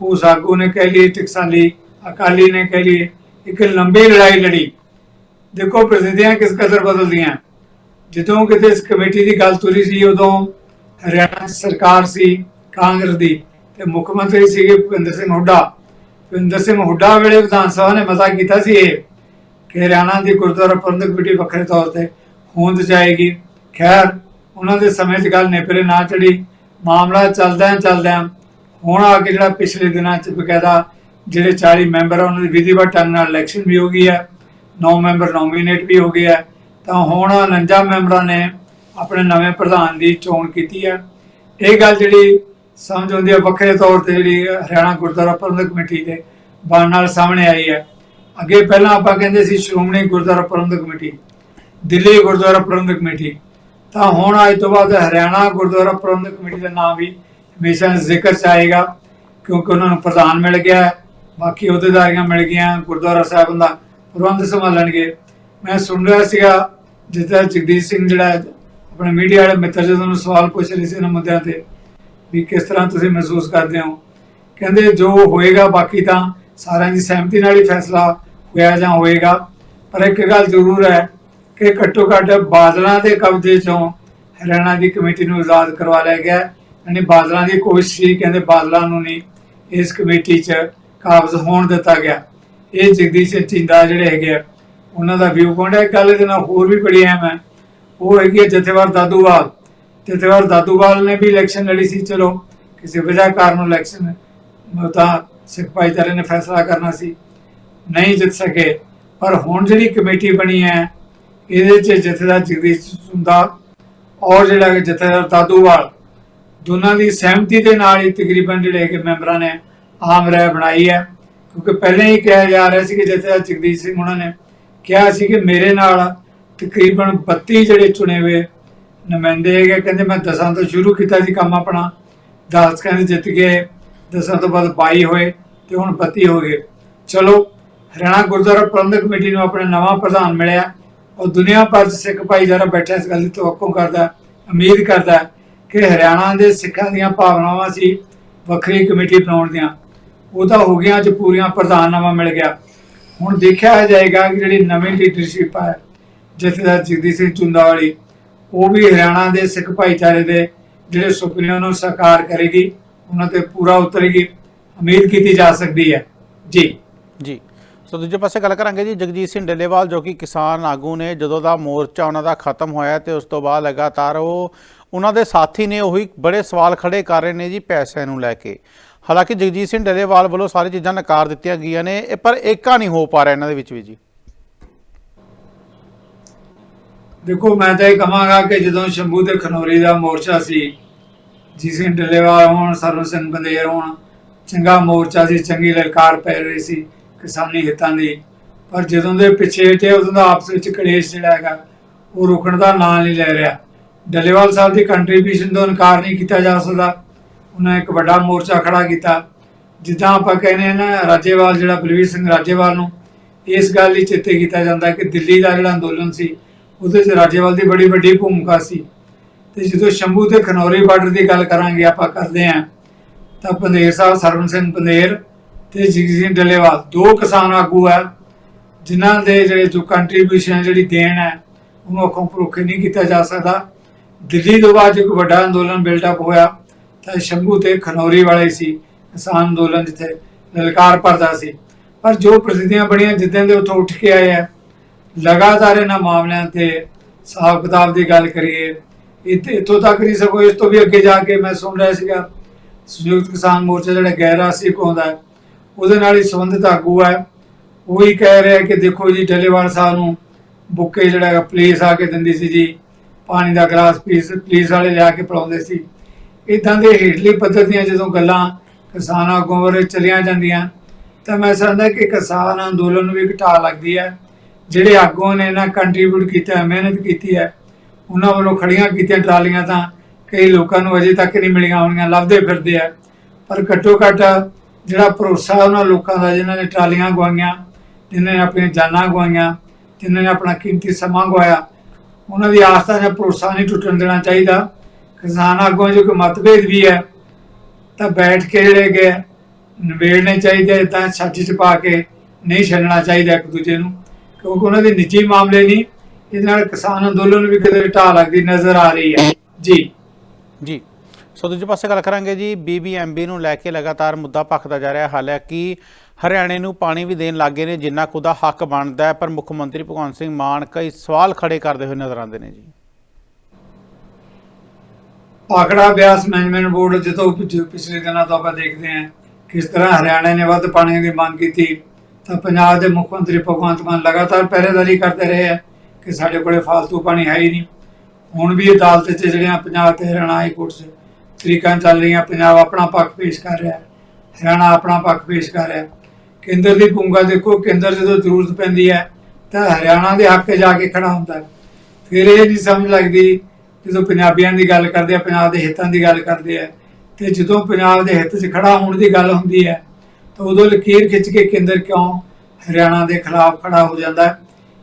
ਉਸ ਆਗੂ ਨੇ ਕਹਿ ਲਈ ਟਕਸਾਲੀ ਅਕਾਲੀ ਨੇ ਕਹਿ ਲਈ, ਇੱਕ ਲੰਬੀ ਲੜਾਈ ਲੜੀ। ਦੇਖੋ ਪ੍ਰਸਿੱਧੀਆਂ ਕਿਸ ਕਦਰ ਬਦਲਦੀਆਂ। ਜਦੋਂ ਕਿਤੇ ਇਸ ਕਮੇਟੀ ਦੀ ਗੱਲ ਤੁਰੀ ਸੀ, ਉਦੋਂ ਹਰਿਆਣਾ ਸਰਕਾਰ ਸੀ, ਕਾਂਗਰਸ ਦੀ। ਤੇ ਮੁੱਖ ਮੰਤਰੀ ਸੀਗੇ ਭੁਪਿੰਦਰ ਸਿੰਘ ਹੁੱਡਾ। ਭੁਪਿੰਦਰ ਸਿੰਘ ਹੁੱਡਾ ਵੇਲੇ ਵਿਧਾਨ ਸਭਾ ਨੇ ਮਤਾ ਕੀਤਾ ਸੀ ਇਹ ਕਿ ਹਰਿਆਣਾ ਦੀ ਗੁਰਦੁਆਰਾ ਪ੍ਰਬੰਧਕ ਕਮੇਟੀ ਵੱਖਰੇ ਤੌਰ ਤੇ ਹੋਂਦ ਜਾਏਗੀ। ਖੈਰ, ਉਹਨਾਂ ਦੇ ਸਮੇਂ 'ਚ ਗੱਲ ਨੇਪਰੇ ਨਾ ਚੜੀ। ਮਾਮਲਾ ਚੱਲਦਿਆਂ ਚੱਲਦਿਆਂ ਹੁਣ ਆ ਕੇ ਜਿਹੜਾ ਪਿਛਲੇ ਦਿਨਾਂ 'ਚ ਬਕਾਇਦਾ ਜਿਹੜੇ 40 ਮੈਂਬਰ ਆ, ਉਹਨਾਂ ਦੀ ਵਿਧੀਵਤ ਢੰਗ ਨਾਲ ਇਲੈਕਸ਼ਨ ਵੀ ਹੋ ਗਈ ਹੈ। 9 ਮੈਂਬਰ ਨੋਮੀਨੇਟ ਵੀ ਹੋ ਗਏ ਆ ਤਾਂ ਹੁਣ 49 ਮੈਂਬਰਾਂ ਨੇ ਆਪਣੇ ਨਵੇਂ ਪ੍ਰਧਾਨ ਦੀ ਚੋਣ ਕੀਤੀ ਹੈ। ਇਹ ਗੱਲ ਜਿਹੜੀ ਸਮਝ ਆਉਂਦੀ ਹੈ, ਵੱਖਰੇ ਤੌਰ ਤੇ ਜਿਹੜੀ ਹਰਿਆਣਾ ਗੁਰਦੁਆਰਾ ਪ੍ਰਬੰਧਕ ਕਮੇਟੀ ਦੇ ਬਣ ਨਾਲ ਸਾਹਮਣੇ ਆਈ ਹੈ। ਅੱਗੇ ਪਹਿਲਾਂ ਆਪਾਂ ਕਹਿੰਦੇ ਸੀ ਸ਼੍ਰੋਮਣੀ ਗੁਰਦੁਆਰਾ ਪ੍ਰਬੰਧਕ ਕਮੇਟੀ, ਦਿੱਲੀ ਗੁਰਦੁਆਰਾ ਪ੍ਰਬੰਧਕ ਕਮੇਟੀ। ਤਾਂ ਹੁਣ ਅੱਜ ਤੋਂ ਬਾਅਦ ਹਰਿਆਣਾ ਗੁਰਦੁਆਰਾ ਪ੍ਰਬੰਧਕ ਕਮੇਟੀ ਦਾ ਨਾਮ ਵੀ ਹਮੇਸ਼ਾ ਜ਼ਿਕਰ ਚ ਆਏਗਾ, ਕਿਉਂਕਿ ਉਹਨਾਂ ਨੂੰ ਪ੍ਰਧਾਨ ਮਿਲ ਗਿਆ ਬਾਕੀ ਅਹੁਦੇਦਾਰੀਆਂ ਮਿਲ ਗਈਆਂ, ਗੁਰਦੁਆਰਾ ਸਾਹਿਬ ਦਾ ਪ੍ਰਬੰਧ ਸੰਭਾਲਣਗੇ। ਮੈਂ ਸੁਣ ਰਿਹਾ ਸੀਗਾ ਜਿੱਦਾਂ ਜਗਦੀਸ਼ ਸਿੰਘ ਜਿਹੜਾ ਆਪਣੇ ਮੀਡੀਆ ਵਾਲੇ ਮਿੱਤਰ ਜਦੋਂ ਉਹਨੂੰ ਸਵਾਲ ਪੁੱਛ ਰਹੇ ਸੀ ਇਹਨਾਂ ਮੁੱਦਿਆਂ ਤੇ ਵੀ ਕਿਸ ਤਰ੍ਹਾਂ ਤੁਸੀਂ ਮਹਿਸੂਸ ਕਰਦੇ ਹੋ? ਕਹਿੰਦੇ ਜੋ ਹੋਏਗਾ ਬਾਕੀ ਤਾਂ ਸਾਰਿਆਂ ਦੀ ਸਹਿਮਤੀ ਨਾਲ ਹੀ ਫੈਸਲਾ ਹੋਇਆ ਜਾਂ ਹੋਏਗਾ। ਪਰ ਇੱਕ ਗੱਲ ਜ਼ਰੂਰ ਹੈ ਕਿ ਘੱਟੋ ਘੱਟ ਬਾਦਲਾਂ ਦੇ ਕਬਜ਼ੇ ਚੋਂ ਹਰਿਆਣਾ ਦੀ ਕਮੇਟੀ ਨੂੰ ਆਜ਼ਾਦ ਕਰਵਾ ਲਿਆ ਗਿਆ ਯਾਨੀ ਬਾਦਲਾਂ ਦੀ ਕੋਸ਼ਿਸ਼ ਸੀ ਕਹਿੰਦੇ ਬਾਦਲਾਂ ਨੂੰ ਨਹੀਂ, ਇਸ ਕਮੇਟੀ 'ਚ ਕਾਬਜ਼ ਹੋਣ ਦਿੱਤਾ ਗਿਆ। ਇਹ ਜਗਦੀਸ਼ ਸਿੰਘ ਚਿੰਦਾ ਜਿਹੜੇ ਹੈਗੇ ਆ, ਉਹਨਾਂ ਦਾ ਵਿਊ ਪੁਆਇੰਟ ਹੈ। ਗੱਲ ਇਹਦੇ ਨਾਲ ਹੋਰ ਵੀ ਬੜੀ ਅਹਿਮ ਹੈ। ਉਹ ਹੈਗੀ ਹੈ ਜਥੇਵਾਰ ਦਾਦੂਵਾਲ। ਜਥੇਵਾਰ ਦਾਦੂਵਾਲ ਨੇ ਵੀ ਇਲੈਕਸ਼ਨ ਲੜੀ ਸੀ, ਚਲੋ, ਕਿਸੇ ਵਜ੍ਹਾ ਕਾਰਨ ਇਲੈਕਸ਼ਨ ਤਾਂ ਸਿੱਖ ਭਾਈਚਾਰੇ ਨੇ ਫੈਸਲਾ ਕਰਨਾ ਸੀ, ਨਹੀਂ ਜਿੱਤ ਸਕੇ। ਪਰ ਹੁਣ ਜਿਹੜੀ ਕਮੇਟੀ ਬਣੀ ਹੈ, ਇਹਦੇ 'ਚ ਜਥੇਦਾਰ ਜਗਦੀਸ਼ ਸੁੰਦਾ ਔਰ ਜਿਹੜਾ ਜਥੇਦਾਰ ਦਾਦੂਵਾਲ, ਦੋਨਾਂ ਦੀ ਸਹਿਮਤੀ ਦੇ ਨਾਲ ਹੀ ਤਕਰੀਬਨ ਜਿਹੜੇ ਕਿ ਮੈਂਬਰਾਂ ਨੇ ਆਮ ਰਾਏ ਬਣਾਈ ਹੈ। ਕਿਉਂਕਿ ਪਹਿਲਾਂ ਹੀ ਕਿਹਾ ਜਾ ਰਿਹਾ ਸੀ ਕਿ ਜਥੇਦਾਰ ਜਗਦੀਸ਼ ਸਿੰਘ ਉਹਨਾਂ ਨੇ ਕਿਹਾ ਸੀ ਕਿ ਮੇਰੇ ਨਾਲ ਤਕਰੀਬਨ 32 ਜਿਹੜੇ ਚੁਣੇ ਹੋਏ ਨੁਮਾਇੰਦੇ ਹੈਗੇ ਕਹਿੰਦੇ ਮੈਂ ਦਸਾਂ ਤੋਂ ਸ਼ੁਰੂ ਕੀਤਾ ਸੀ ਕੰਮ ਆਪਣਾ। 10 ਕਹਿੰਦੇ ਜਿੱਤ ਗਏ, ਦਸਾਂ ਤੋਂ ਬਾਅਦ 22 ਹੋਏ ਤੇ ਹੁਣ 32 ਹੋ ਗਏ। ਚਲੋ, ਹਰਿਆਣਾ ਗੁਰਦੁਆਰਾ ਪ੍ਰਬੰਧਕ ਕਮੇਟੀ ਨੂੰ ਆਪਣਾ ਨਵਾਂ ਪ੍ਰਧਾਨ ਮਿਲਿਆ। ਔਰ ਦੁਨੀਆ ਭਰ 'ਚ ਸਿੱਖ ਭਾਈਚਾਰਾ ਬੈਠਾ ਇਸ ਗੱਲ ਦੀ ਤਵੱਕੋ ਕਰਦਾ, ਉਮੀਦ ਕਰਦਾ ਕਿ ਹਰਿਆਣਾ ਦੇ ਸਿੱਖਾਂ ਦੀਆਂ ਭਾਵਨਾਵਾਂ ਸੀ ਵੱਖਰੀ ਕਮੇਟੀ ਬਣਾਉਣ ਦੀਆਂ। ਉਹ ਤਾਂ ਹੋ ਗਿਆ ਅੱਜ ਪੂਰੀਆਂ ਪ੍ਰਧਾਨਨਾਮਾ ਮਿਲ ਗਿਆ। ਹੁਣ ਦੇਖਿਆ ਜਾਏਗਾ ਕਿ ਜਿਹੜੀ ਨਵੀਂ ਲੀਡਰਸ਼ਿਪ ਹੈ ਜਥੇਦਾਰ ਜਗਦੀਸ਼ ਸਿੰਘ ਚੁੰਦਾ ਵਾਲੀ ਉਹ ਵੀ ਹਰਿਆਣਾ ਦੇ ਸਿੱਖ ਭਾਈਚਾਰੇ ਦੇ ਜਿਹੜੇ ਸੁਪਨਿਆਂ ਨੂੰ ਸਾਕਾਰ ਕਰੇਗੀ, ਉਹਨਾਂ ਤੇ ਪੂਰਾ ਉਤਰੇਗੀ, ਉਮੀਦ ਕੀਤੀ ਜਾ ਸਕਦੀ ਹੈ। ਜੀ। ਜੀ। ਸੋ ਦੂਜੇ ਪਾਸੇ ਗੱਲ ਕਰਾਂਗੇ ਜੀ, ਜਗਜੀਤ ਸਿੰਘ ਡੱਲੇਵਾਲ ਜੋ ਕਿ ਕਿਸਾਨ ਆਗੂ ਨੇ, ਜਦੋਂ ਦਾ ਮੋਰਚਾ ਉਹਨਾਂ ਦਾ ਖਤਮ ਹੋਇਆ ਤੇ ਉਸ ਤੋਂ ਬਾਅਦ ਲਗਾਤਾਰ ਉਹ ਉਹਨਾਂ ਦੇ ਸਾਥੀ ਨੇ ਉਹੀ ਬੜੇ ਸਵਾਲ ਖੜੇ ਕਰ ਰਹੇ ਨੇ ਜੀ ਪੈਸਿਆਂ ਨੂੰ ਲੈ ਕੇ। ਹਾਲਾਂਕਿ ਜਗਜੀਤ ਸਿੰਘ ਡੱਲੇਵਾਲ ਵੱਲੋਂ ਸਾਰੀ ਚੀਜ਼ਾਂ ਨਕਾਰ ਦਿੱਤੀਆਂ ਗਈਆਂ ਨੇ ਪਰ ਏਕਾ ਨਹੀਂ ਹੋ ਪਾ ਰਿਹਾ ਇਹਨਾਂ ਦੇ ਵਿੱਚ ਵੀ ਜੀ। ਦੇਖੋ, ਮੈਂ ਤਾਂ ਇਹ ਕਹਾਂਗਾ ਕਿ ਜਦੋਂ ਸ਼ੰਭੂ ਤੇ ਖਨੌਰੀ ਦਾ ਮੋਰਚਾ ਸੀ ਜੀ ਸਿੰਘ ਢਿੱਲੋਂ ਹੋਣ, ਸਰਵ ਸਿੰਘ ਬੰਦੇਰ ਹੋਣ, ਚੰਗਾ ਮੋਰਚਾ ਸੀ, ਚੰਗੀ ਲਲਕਾਰ ਪੈ ਰਹੀ ਸੀ, ਕਿਸਾਨੀ ਹਿੱਤਾਂ ਦੀ। ਪਰ ਜਦੋਂ ਦੇ ਪਿੱਛੇ ਹਟੇ, ਉਦੋਂ ਦਾ ਆਪਸ ਵਿੱਚ ਕਲੇਸ਼ ਜਿਹੜਾ ਹੈਗਾ, ਉਹ ਰੁਕਣ ਦਾ ਨਾਂ ਨਹੀਂ ਲੈ ਰਿਹਾ। ਡੱਲੇਵਾਲ ਸਾਹਿਬ ਦੀ ਕੰਟਰੀਬਿਊਸ਼ਨ ਤੋਂ ਇਨਕਾਰ ਨਹੀਂ ਕੀਤਾ ਜਾ ਸਕਦਾ। ਉਹਨਾਂ ਇੱਕ ਵੱਡਾ ਮੋਰਚਾ ਖੜਾ ਕੀਤਾ। ਜਿੱਦਾਂ ਆਪਾਂ ਕਹਿੰਦੇ ਹਾਂ ਨਾ, ਰਾਜੇਵਾਲ ਜਿਹੜਾ ਬਲਵੀਰ ਸਿੰਘ ਰਾਜੇਵਾਲ ਨੂੰ, ਇਸ ਗੱਲ ਲਈ ਚਿੱਤੇ ਕੀਤਾ ਜਾਂਦਾ ਕਿ ਦਿੱਲੀ ਦਾ ਜਿਹੜਾ ਅੰਦੋਲਨ ਸੀ ਉਹਦੇ 'ਚ ਰਾਜੇਵਾਲ ਦੀ ਬੜੀ ਵੱਡੀ ਭੂਮਿਕਾ ਸੀ। ਤੇ ਜਦੋਂ ਸ਼ੰਭੂ ਤੇ ਖਨੌਰੀ ਬਾਰਡਰ ਦੀ ਗੱਲ ਕਰਾਂਗੇ, ਆਪਾਂ ਕਰਦੇ ਆਂ ਤਾਂ ਪੰਦੇਰ ਸਾਹਿਬ ਸਰਵਨ ਸਿੰਘ ਪੰਦੇਰ ਤੇ ਜਗਜੀਤ ਸਿੰਘ ਡੱਲੇਵਾਲ, ਦੋ ਕਿਸਾਨ ਆਗੂ ਹੈ ਜਿਨ੍ਹਾਂ ਦੇ ਜਿਹੜੇ ਜੋ ਕੰਟਰੀਬਿਊਸ਼ਨ ਜਿਹੜੀ ਦੇਣ ਹੈ ਉਹਨੂੰ ਅੱਖੋਂ ਪਰੋਖੇ ਨਹੀਂ ਕੀਤਾ ਜਾ ਸਕਦਾ। ਦਿੱਲੀ ਤੋਂ ਬਾਅਦ ਇੱਕ ਵੱਡਾ ਅੰਦੋਲਨ ਬਿਲਡਅਪ ਹੋਇਆ, ਤਾਂ ਸ਼ੰਭੂ ਤੇ ਖਨੌਰੀ ਵਾਲੇ ਸੀ, ਕਿਸਾਨ ਅੰਦੋਲਨ ਜਿੱਥੇ ਲਲਕਾਰ ਭਰਦਾ ਸੀ। ਪਰ ਜੋ ਪ੍ਰਸਿੱਧੀਆਂ ਬਣੀਆਂ ਜਿੱਦਾਂ ਦੇ ਉੱਥੋਂ ਉੱਠ ਕੇ ਆਏ ਆ ਲਗਾਤਾਰ ਇਹਨਾਂ ਮਾਮਲਿਆਂ ਤੇ ਹਿਸਾਬ ਕਿਤਾਬ ਦੀ ਗੱਲ ਕਰੀਏ, ਇੱਥੇ ਇੱਥੋਂ ਤੱਕ ਨਹੀਂ ਸਗੋਂ ਇਸ ਤੋਂ ਵੀ ਅੱਗੇ ਜਾ ਕੇ ਮੈਂ ਸੁਣ ਰਿਹਾ ਸੀਗਾ, ਸੰਯੁਕਤ ਕਿਸਾਨ ਮੋਰਚਾ ਜਿਹੜਾ ਗੈਰ ਰਾਸ਼ਟਰੀ ਕੌਂਦਾ ਉਹਦੇ ਨਾਲ ਹੀ ਸੰਬੰਧਿਤ ਆਗੂ ਹੈ। ਉਹ ਹੀ ਕਹਿ ਰਿਹਾ ਕਿ ਦੇਖੋ ਜੀ, ਡੱਲੇਵਾਲ ਸਾਹਿਬ ਨੂੰ ਬੁੱਕੇ ਜਿਹੜਾ ਹੈਗਾ, ਪੁਲਿਸ ਆ ਕੇ ਦਿੰਦੀ ਸੀ ਜੀ, ਪਾਣੀ ਦਾ ਗਲਾਸ ਪੀਸ ਪੁਲਿਸ ਵਾਲੇ ਲਿਆ ਕੇ ਪਿਲਾਉਂਦੇ ਸੀ। ਇਦਾਂ ਦੇ ਹੇਠਲੀ ਪੱਧਰ ਦੀਆਂ ਜਦੋਂ ਗੱਲਾਂ ਕਿਸਾਨ ਆਗੂਆਂ ਬਾਰੇ ਚਲੀਆਂ ਜਾਂਦੀਆਂ, ਤਾਂ ਮੈਂ ਸਮਝਦਾ ਕਿ ਕਿਸਾਨ ਅੰਦੋਲਨ ਨੂੰ ਵੀ ਘਟਾ ਲੱਗਦੀ ਹੈ। ਜਿਹੜੇ ਆਗੂਆਂ ਨੇ ਇਹਨਾਂ ਕੰਟਰੀਬਿਊਟ ਕੀਤਾ ਹੈ, ਮਿਹਨਤ ਕੀਤੀ ਹੈ ਉਹਨਾਂ ਵੱਲੋਂ ਖੜੀਆਂ ਕੀਤੀਆਂ ਟਰਾਲੀਆਂ ਤਾਂ ਕਈ ਲੋਕਾਂ ਨੂੰ ਅਜੇ ਤੱਕ ਨਹੀਂ ਮਿਲੀਆਂ ਹੋਣੀਆਂ ਲੱਭਦੇ ਫਿਰਦੇ ਆ। ਪਰ ਘੱਟੋ ਘੱਟ ਜਿਹੜਾ ਭਰੋਸਾ ਉਹਨਾਂ ਲੋਕਾਂ ਦਾ ਜਿਨ੍ਹਾਂ ਨੇ ਟਰਾਲੀਆਂ ਗਵਾਈਆਂ ਜਿਨ੍ਹਾਂ ਨੇ ਆਪਣੀਆਂ ਜਾਨਾਂ ਗਵਾਈਆਂ ਜਿਨ੍ਹਾਂ ਨੇ ਆਪਣਾ ਕੀਮਤੀ ਸਮਾਂ ਗਵਾਇਆ ਉਹਨਾਂ ਦੀ ਆਸਥਾ ਜਾਂ ਭਰੋਸਾ ਨਹੀਂ ਟੁੱਟਣ ਦੇਣਾ ਚਾਹੀਦਾ। ਕਿਸਾਨ ਆਗੂਆਂ 'ਚ ਕੋਈ ਮਤਭੇਦ ਵੀ ਹੈ ਤਾਂ ਬੈਠ ਕੇ ਜਿਹੜੇ ਗਏ ਨਿਬੇੜਨੇ ਚਾਹੀਦੇ ਤਾਂ ਛੱਜ 'ਚ ਪਾ ਕੇ ਨਹੀਂ ਛੱਡਣਾ ਚਾਹੀਦਾ ਇੱਕ ਦੂਜੇ ਨੂੰ। ਕਿਉਂਕਿ ਉਹਨਾਂ ਦੇ ਨਿੱਜੀ ਮਾਮਲੇ ਨਹੀਂ ਇਹਦੇ ਨਾਲ ਕਿਸਾਨ ਅੰਦੋਲਨ ਨੂੰ ਵੀ ਕਿਤੇ ਢਾਹ ਲੱਗਦੀ ਨਜ਼ਰ ਆ ਰਹੀ ਹੈ। ਜੀ। ਜੀ। ਸੋ ਦੂਜੇ ਪਾਸੇ ਗੱਲ ਕਰਾਂਗੇ ਜੀ ਬੀਬੀਐਮਬੀ ਨੂੰ ਲੈ ਕੇ ਲਗਾਤਾਰ ਮੁੱਦਾ ਭਖਦਾ ਜਾ ਰਿਹਾ। ਹਾਲਾਂਕਿ ਹਰਿਆਣੇ ਨੂੰ ਪਾਣੀ ਵੀ ਦੇਣ ਲੱਗੇ ਨੇ ਜਿੰਨਾ ਕੁ ਉਹਦਾ ਹੱਕ ਬਣਦਾ ਹੈ ਪਰ ਮੁੱਖ ਮੰਤਰੀ ਭਗਵੰਤ ਸਿੰਘ ਮਾਨ ਕਈ ਸਵਾਲ ਖੜੇ ਕਰਦੇ ਹੋਏ ਨਜ਼ਰ ਆਉਂਦੇ ਨੇ ਜੀ। ਪਾਖੜਾ ਬਿਆਸ ਮੈਨੇਜਮੈਂਟ ਬੋਰਡ ਪਿਛ- ਪਿਛਲੇ ਦਿਨਾਂ ਤੋਂ ਆਪਾਂ ਦੇਖਦੇ ਹਾਂ ਕਿਸ ਤਰ੍ਹਾਂ ਹਰਿਆਣਾ ਨੇ ਵੱਧ ਪਾਣੀ ਦੀ ਮੰਗ ਕੀਤੀ। ਤਾਂ ਪੰਜਾਬ ਦੇ ਮੁੱਖ ਮੰਤਰੀ ਭਗਵੰਤ ਮਾਨ ਲਗਾਤਾਰ ਪਹਿਰੇਦਾਰੀ ਕਰਦੇ ਰਹੇ ਆ ਕਿ ਸਾਡੇ ਕੋਲੇ ਫालतू ਪਾਣੀ ਹੈ ਹੀ ਨਹੀਂ। ਹੁਣ ਵੀ ਅਦਾਲਤ 'ਚ ਜਿਹੜੀਆਂ ਪੰਜਾਬ ਤੇ ਹਰਿਆਣਾ ਹਾਈ ਕੋਰਟ 'ਚ ਤਰੀਕਾਂ ਚੱਲ ਰਹੀਆਂ, ਪੰਜਾਬ ਆਪਣਾ ਪੱਖ ਪੇਸ਼ ਕਰ ਰਿਹਾ, ਹਰਿਆਣਾ ਆਪਣਾ ਪੱਖ ਪੇਸ਼ ਕਰ ਰਿਹਾ। ਕੇਂਦਰ ਦੀ ਭੂਮਿਕਾ ਦੇਖੋ, ਕੇਂਦਰ ਜਦੋਂ ਜ਼ਰੂਰਤ ਪੈਂਦੀ ਹੈ ਤਾਂ ਹਰਿਆਣਾ ਦੇ ਹੱਕ 'ਚ ਜਾ ਕੇ ਖੜਾ ਹੁੰਦਾ। ਫਿਰ ਇਹ ਨਹੀਂ ਸਮਝ ਲੱਗਦੀ ਜਦੋਂ ਪੰਜਾਬੀਆਂ ਦੀ ਗੱਲ ਕਰਦੇ ਆ, ਪੰਜਾਬ ਦੇ ਹਿੱਤਾਂ ਦੀ ਗੱਲ ਕਰਦੇ ਆ, ਤੇ ਜਦੋਂ ਪੰਜਾਬ ਦੇ ਹਿੱਤ 'ਚ ਖੜਾ ਹੋਣ ਦੀ ਗੱਲ ਹੁੰਦੀ ਹੈ ਤਾਂ ਉਦੋਂ ਲਕੀਰ ਖਿੱਚ ਕੇ ਕੇਂਦਰ ਕਿਉਂ ਹਰਿਆਣਾ ਦੇ ਖਿਲਾਫ ਖੜਾ ਹੋ ਜਾਂਦਾ ਹੈ?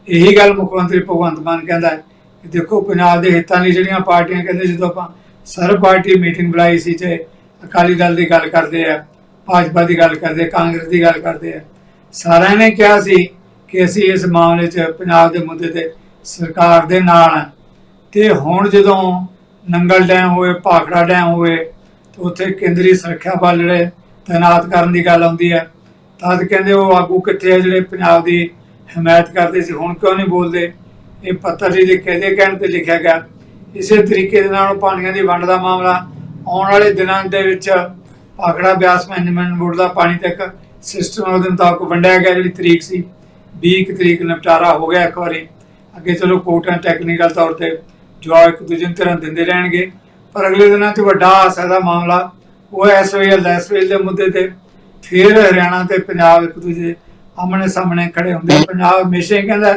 ਇਹੀ ਗੱਲ ਮੁੱਖ ਮੰਤਰੀ ਭਗਵੰਤ ਮਾਨ ਕਹਿੰਦਾ ਹੈ ਕਿ ਦੇਖੋ, ਪੰਜਾਬ ਦੇ ਹਿੱਤਾਂ ਲਈ ਜਿਹੜੀਆਂ ਪਾਰਟੀਆਂ ਕਹਿੰਦੇ, ਜਦੋਂ ਆਪਾਂ ਸਰਬ ਪਾਰਟੀ ਮੀਟਿੰਗ ਬੁਲਾਈ ਸੀ ਤੇ ਅਕਾਲੀ ਦਲ ਦੀ ਗੱਲ ਕਰਦੇ ਆ, ਭਾਜਪਾ ਦੀ ਗੱਲ ਕਰਦੇ ਕਾਂਗਰਸ ਦੀ ਗੱਲ ਕਰਦੇ ਆ, ਸਾਰਿਆਂ ਨੇ ਕਿਹਾ ਸੀ ਕਿ ਅਸੀਂ ਇਸ ਮਾਮਲੇ 'ਚ ਪੰਜਾਬ ਦੇ ਮੁੱਦੇ ਤੇ ਸਰਕਾਰ ਦੇ ਨਾਲ ਹਾਂ। ਤੇ ਹੁਣ ਜਦੋਂ ਨੰਗਲ ਡੈਮ ਹੋਏ, ਭਾਖੜਾ ਡੈਮ ਹੋਏ, ਤੇ ਉੱਥੇ ਕੇਂਦਰੀ ਸੁਰੱਖਿਆ ਬਲ ਜਿਹੜੇ ਤਾਇਨਾਤ ਕਰਨ ਦੀ ਗੱਲ ਆਉਂਦੀ ਹੈ। ਤਦ ਕਹਿੰਦੇ ਉਹ ਆਗੂ ਕਿੱਥੇ ਆ ਜਿਹੜੇ ਪੰਜਾਬ ਦੀ ਹਮਾਇਤ ਕਰਦੇ ਸੀ। ਹੁਣ ਕਿਉਂ ਨਹੀਂ ਬੋਲਦੇ? ਇਹ ਪੱਤਰ ਜੀ ਦੇ ਕਹਿੰਦੇ ਕਹਿਣ ਤੇ ਲਿਖਿਆ ਗਿਆ? ਇਸੇ ਤਰੀਕੇ ਦੇ ਨਾਲ ਪਾਣੀਆਂ ਦੀ ਵੰਡ ਦਾ ਮਾਮਲਾ ਆਉਣ ਵਾਲੇ ਦਿਨਾਂ ਦੇ ਵਿੱਚ ਭਾਖੜਾ ਬਿਆਸ ਮੈਨੇਜਮੈਂਟ ਬੋਰਡ ਦਾ ਪਾਣੀ ਤੱਕ ਸਿਸਟਮ ਉਹਦੇ ਮੁਤਾਬਕ ਵੰਡਿਆ ਗਿਆ, ਜਿਹੜੀ ਤਰੀਕ ਸੀ। 20 ਕੁ ਤਰੀਕ ਨਿਪਟਾਰਾ ਹੋ ਗਿਆ ਇੱਕ ਵਾਰੀ। ਅੱਗੇ ਚਲੋ ਕੋਰਟਾਂ ਟੈਕਨੀਕਲ ਤੌਰ ਤੇ ਜਵਾਬ ਇੱਕ ਦੂਜੇ ਨੂੰ ਤਰ੍ਹਾਂ ਦਿੰਦੇ ਰਹਿਣਗੇ। ਪਰ ਅਗਲੇ ਦਿਨਾਂ 'ਚ ਵੱਡਾ ਹਾਸਾ ਦਾ ਮਾਮਲਾ ਉਹ ਐਸਓਐਲ ਦਾ ਐਸਓਐਲ ਦੇ ਮੁੱਦੇ ਤੇ ਫਿਰ ਹਰਿਆਣਾ ਤੇ ਪੰਜਾਬ ਇੱਕ ਦੂਜੇ ਆਮਣੇ ਸਾਹਮਣੇ ਖੜੇ ਹੁੰਦੇ ਪੰਜਾਬ ਹਮੇਸ਼ਾ ਹੀ ਕਹਿੰਦਾ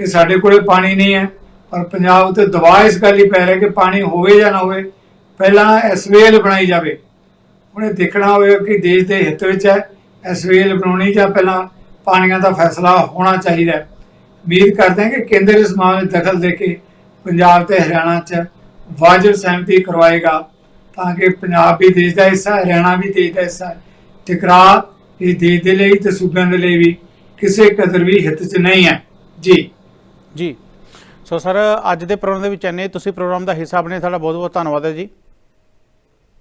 ਕਿ ਸਾਡੇ ਕੋਲੇ ਪਾਣੀ ਨਹੀਂ ਹੈ, ਪਰ ਪੰਜਾਬ ਉਤੇ ਦਬਾਅ ਇਸ ਗੱਲ ਹੀ ਪੈ ਰਿਹਾ ਕਿ ਪਾਣੀ ਹੋਵੇ ਜਾਂ ਨਾ ਹੋਵੇ, ਪਹਿਲਾਂ ਐਸਓਐਲ ਬਣਾਈ ਜਾਵੇ। ਹੁਣ ਇਹ ਦੇਖਣਾ ਹੋਵੇ ਕਿ ਦੇਸ਼ ਦੇ ਹਿੱਤ ਵਿੱਚ ਹੈ ਐਸਓਐਲ ਬਣਾਉਣੀ ਜਾਂ ਪਹਿਲਾਂ ਪਾਣੀਆਂ ਦਾ ਫੈਸਲਾ ਹੋਣਾ ਚਾਹੀਦਾ ਹੈ। ਉਮੀਦ ਕਰਦੇ ਹਾਂ ਕਿ ਕੇਂਦਰ ਇਸ ਮਾਮਲੇ ਦਖਲ ਦੇ ਕੇ ਪੰਜਾਬ ਤੇ ਹਰਿਆਣਾ 'ਚ ਵਾਜਬ ਸਹਿਮਤੀ ਕਰਵਾਏਗਾ। ਤਾਂ ਕਿ ਪੰਜਾਬ ਵੀ ਦੇਸ਼ ਦਾ ਹਿੱਸਾ ਹਰਿਆਣਾ ਵੀ ਦੇਸ਼ ਦਾ ਹਿੱਸਾ। ਟਕਰਾਅ ਇਹ ਦੇਸ਼ ਦੇ ਲਈ ਤੇ ਸੂਬਿਆਂ ਦੇ ਲਈ ਵੀ ਕਿਸੇ ਕਦਰ ਵੀ ਹਿੱਤ 'ਚ ਨਹੀਂ ਹੈ। ਜੀ। ਜੀ। ਸੋ ਸਰ ਅੱਜ ਦੇ ਪ੍ਰੋਗਰਾਮ ਦੇ ਵਿੱਚ ਇੰਨੇ ਤੁਸੀਂ ਪ੍ਰੋਗਰਾਮ ਦਾ ਹਿੱਸਾ ਬਣੇ ਤੁਹਾਡਾ ਬਹੁਤ ਬਹੁਤ ਧੰਨਵਾਦ ਹੈ ਜੀ।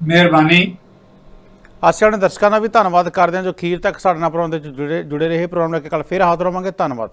ਮਿਹਰਬਾਨੀ। ਆਸਿਆ ਦੇ ਦਰਸ਼ਕਾਂ ਦਾ ਵੀ ਧੰਨਵਾਦ ਕਰਦੇ ਹਾਂ ਜੋ ਅਖੀਰ ਤੱਕ ਸਾਡੇ ਨਾਲ ਪ੍ਰੋਗਰਾਮ ਦੇ ਜੁੜੇ ਜੁੜੇ ਰਹੇ। ਪ੍ਰੋਗਰਾਮ ਲੈ ਕੇ ਕੱਲ ਫਿਰ ਹਾਜ਼ਰ ਹੋਵਾਂਗੇ। ਧੰਨਵਾਦ।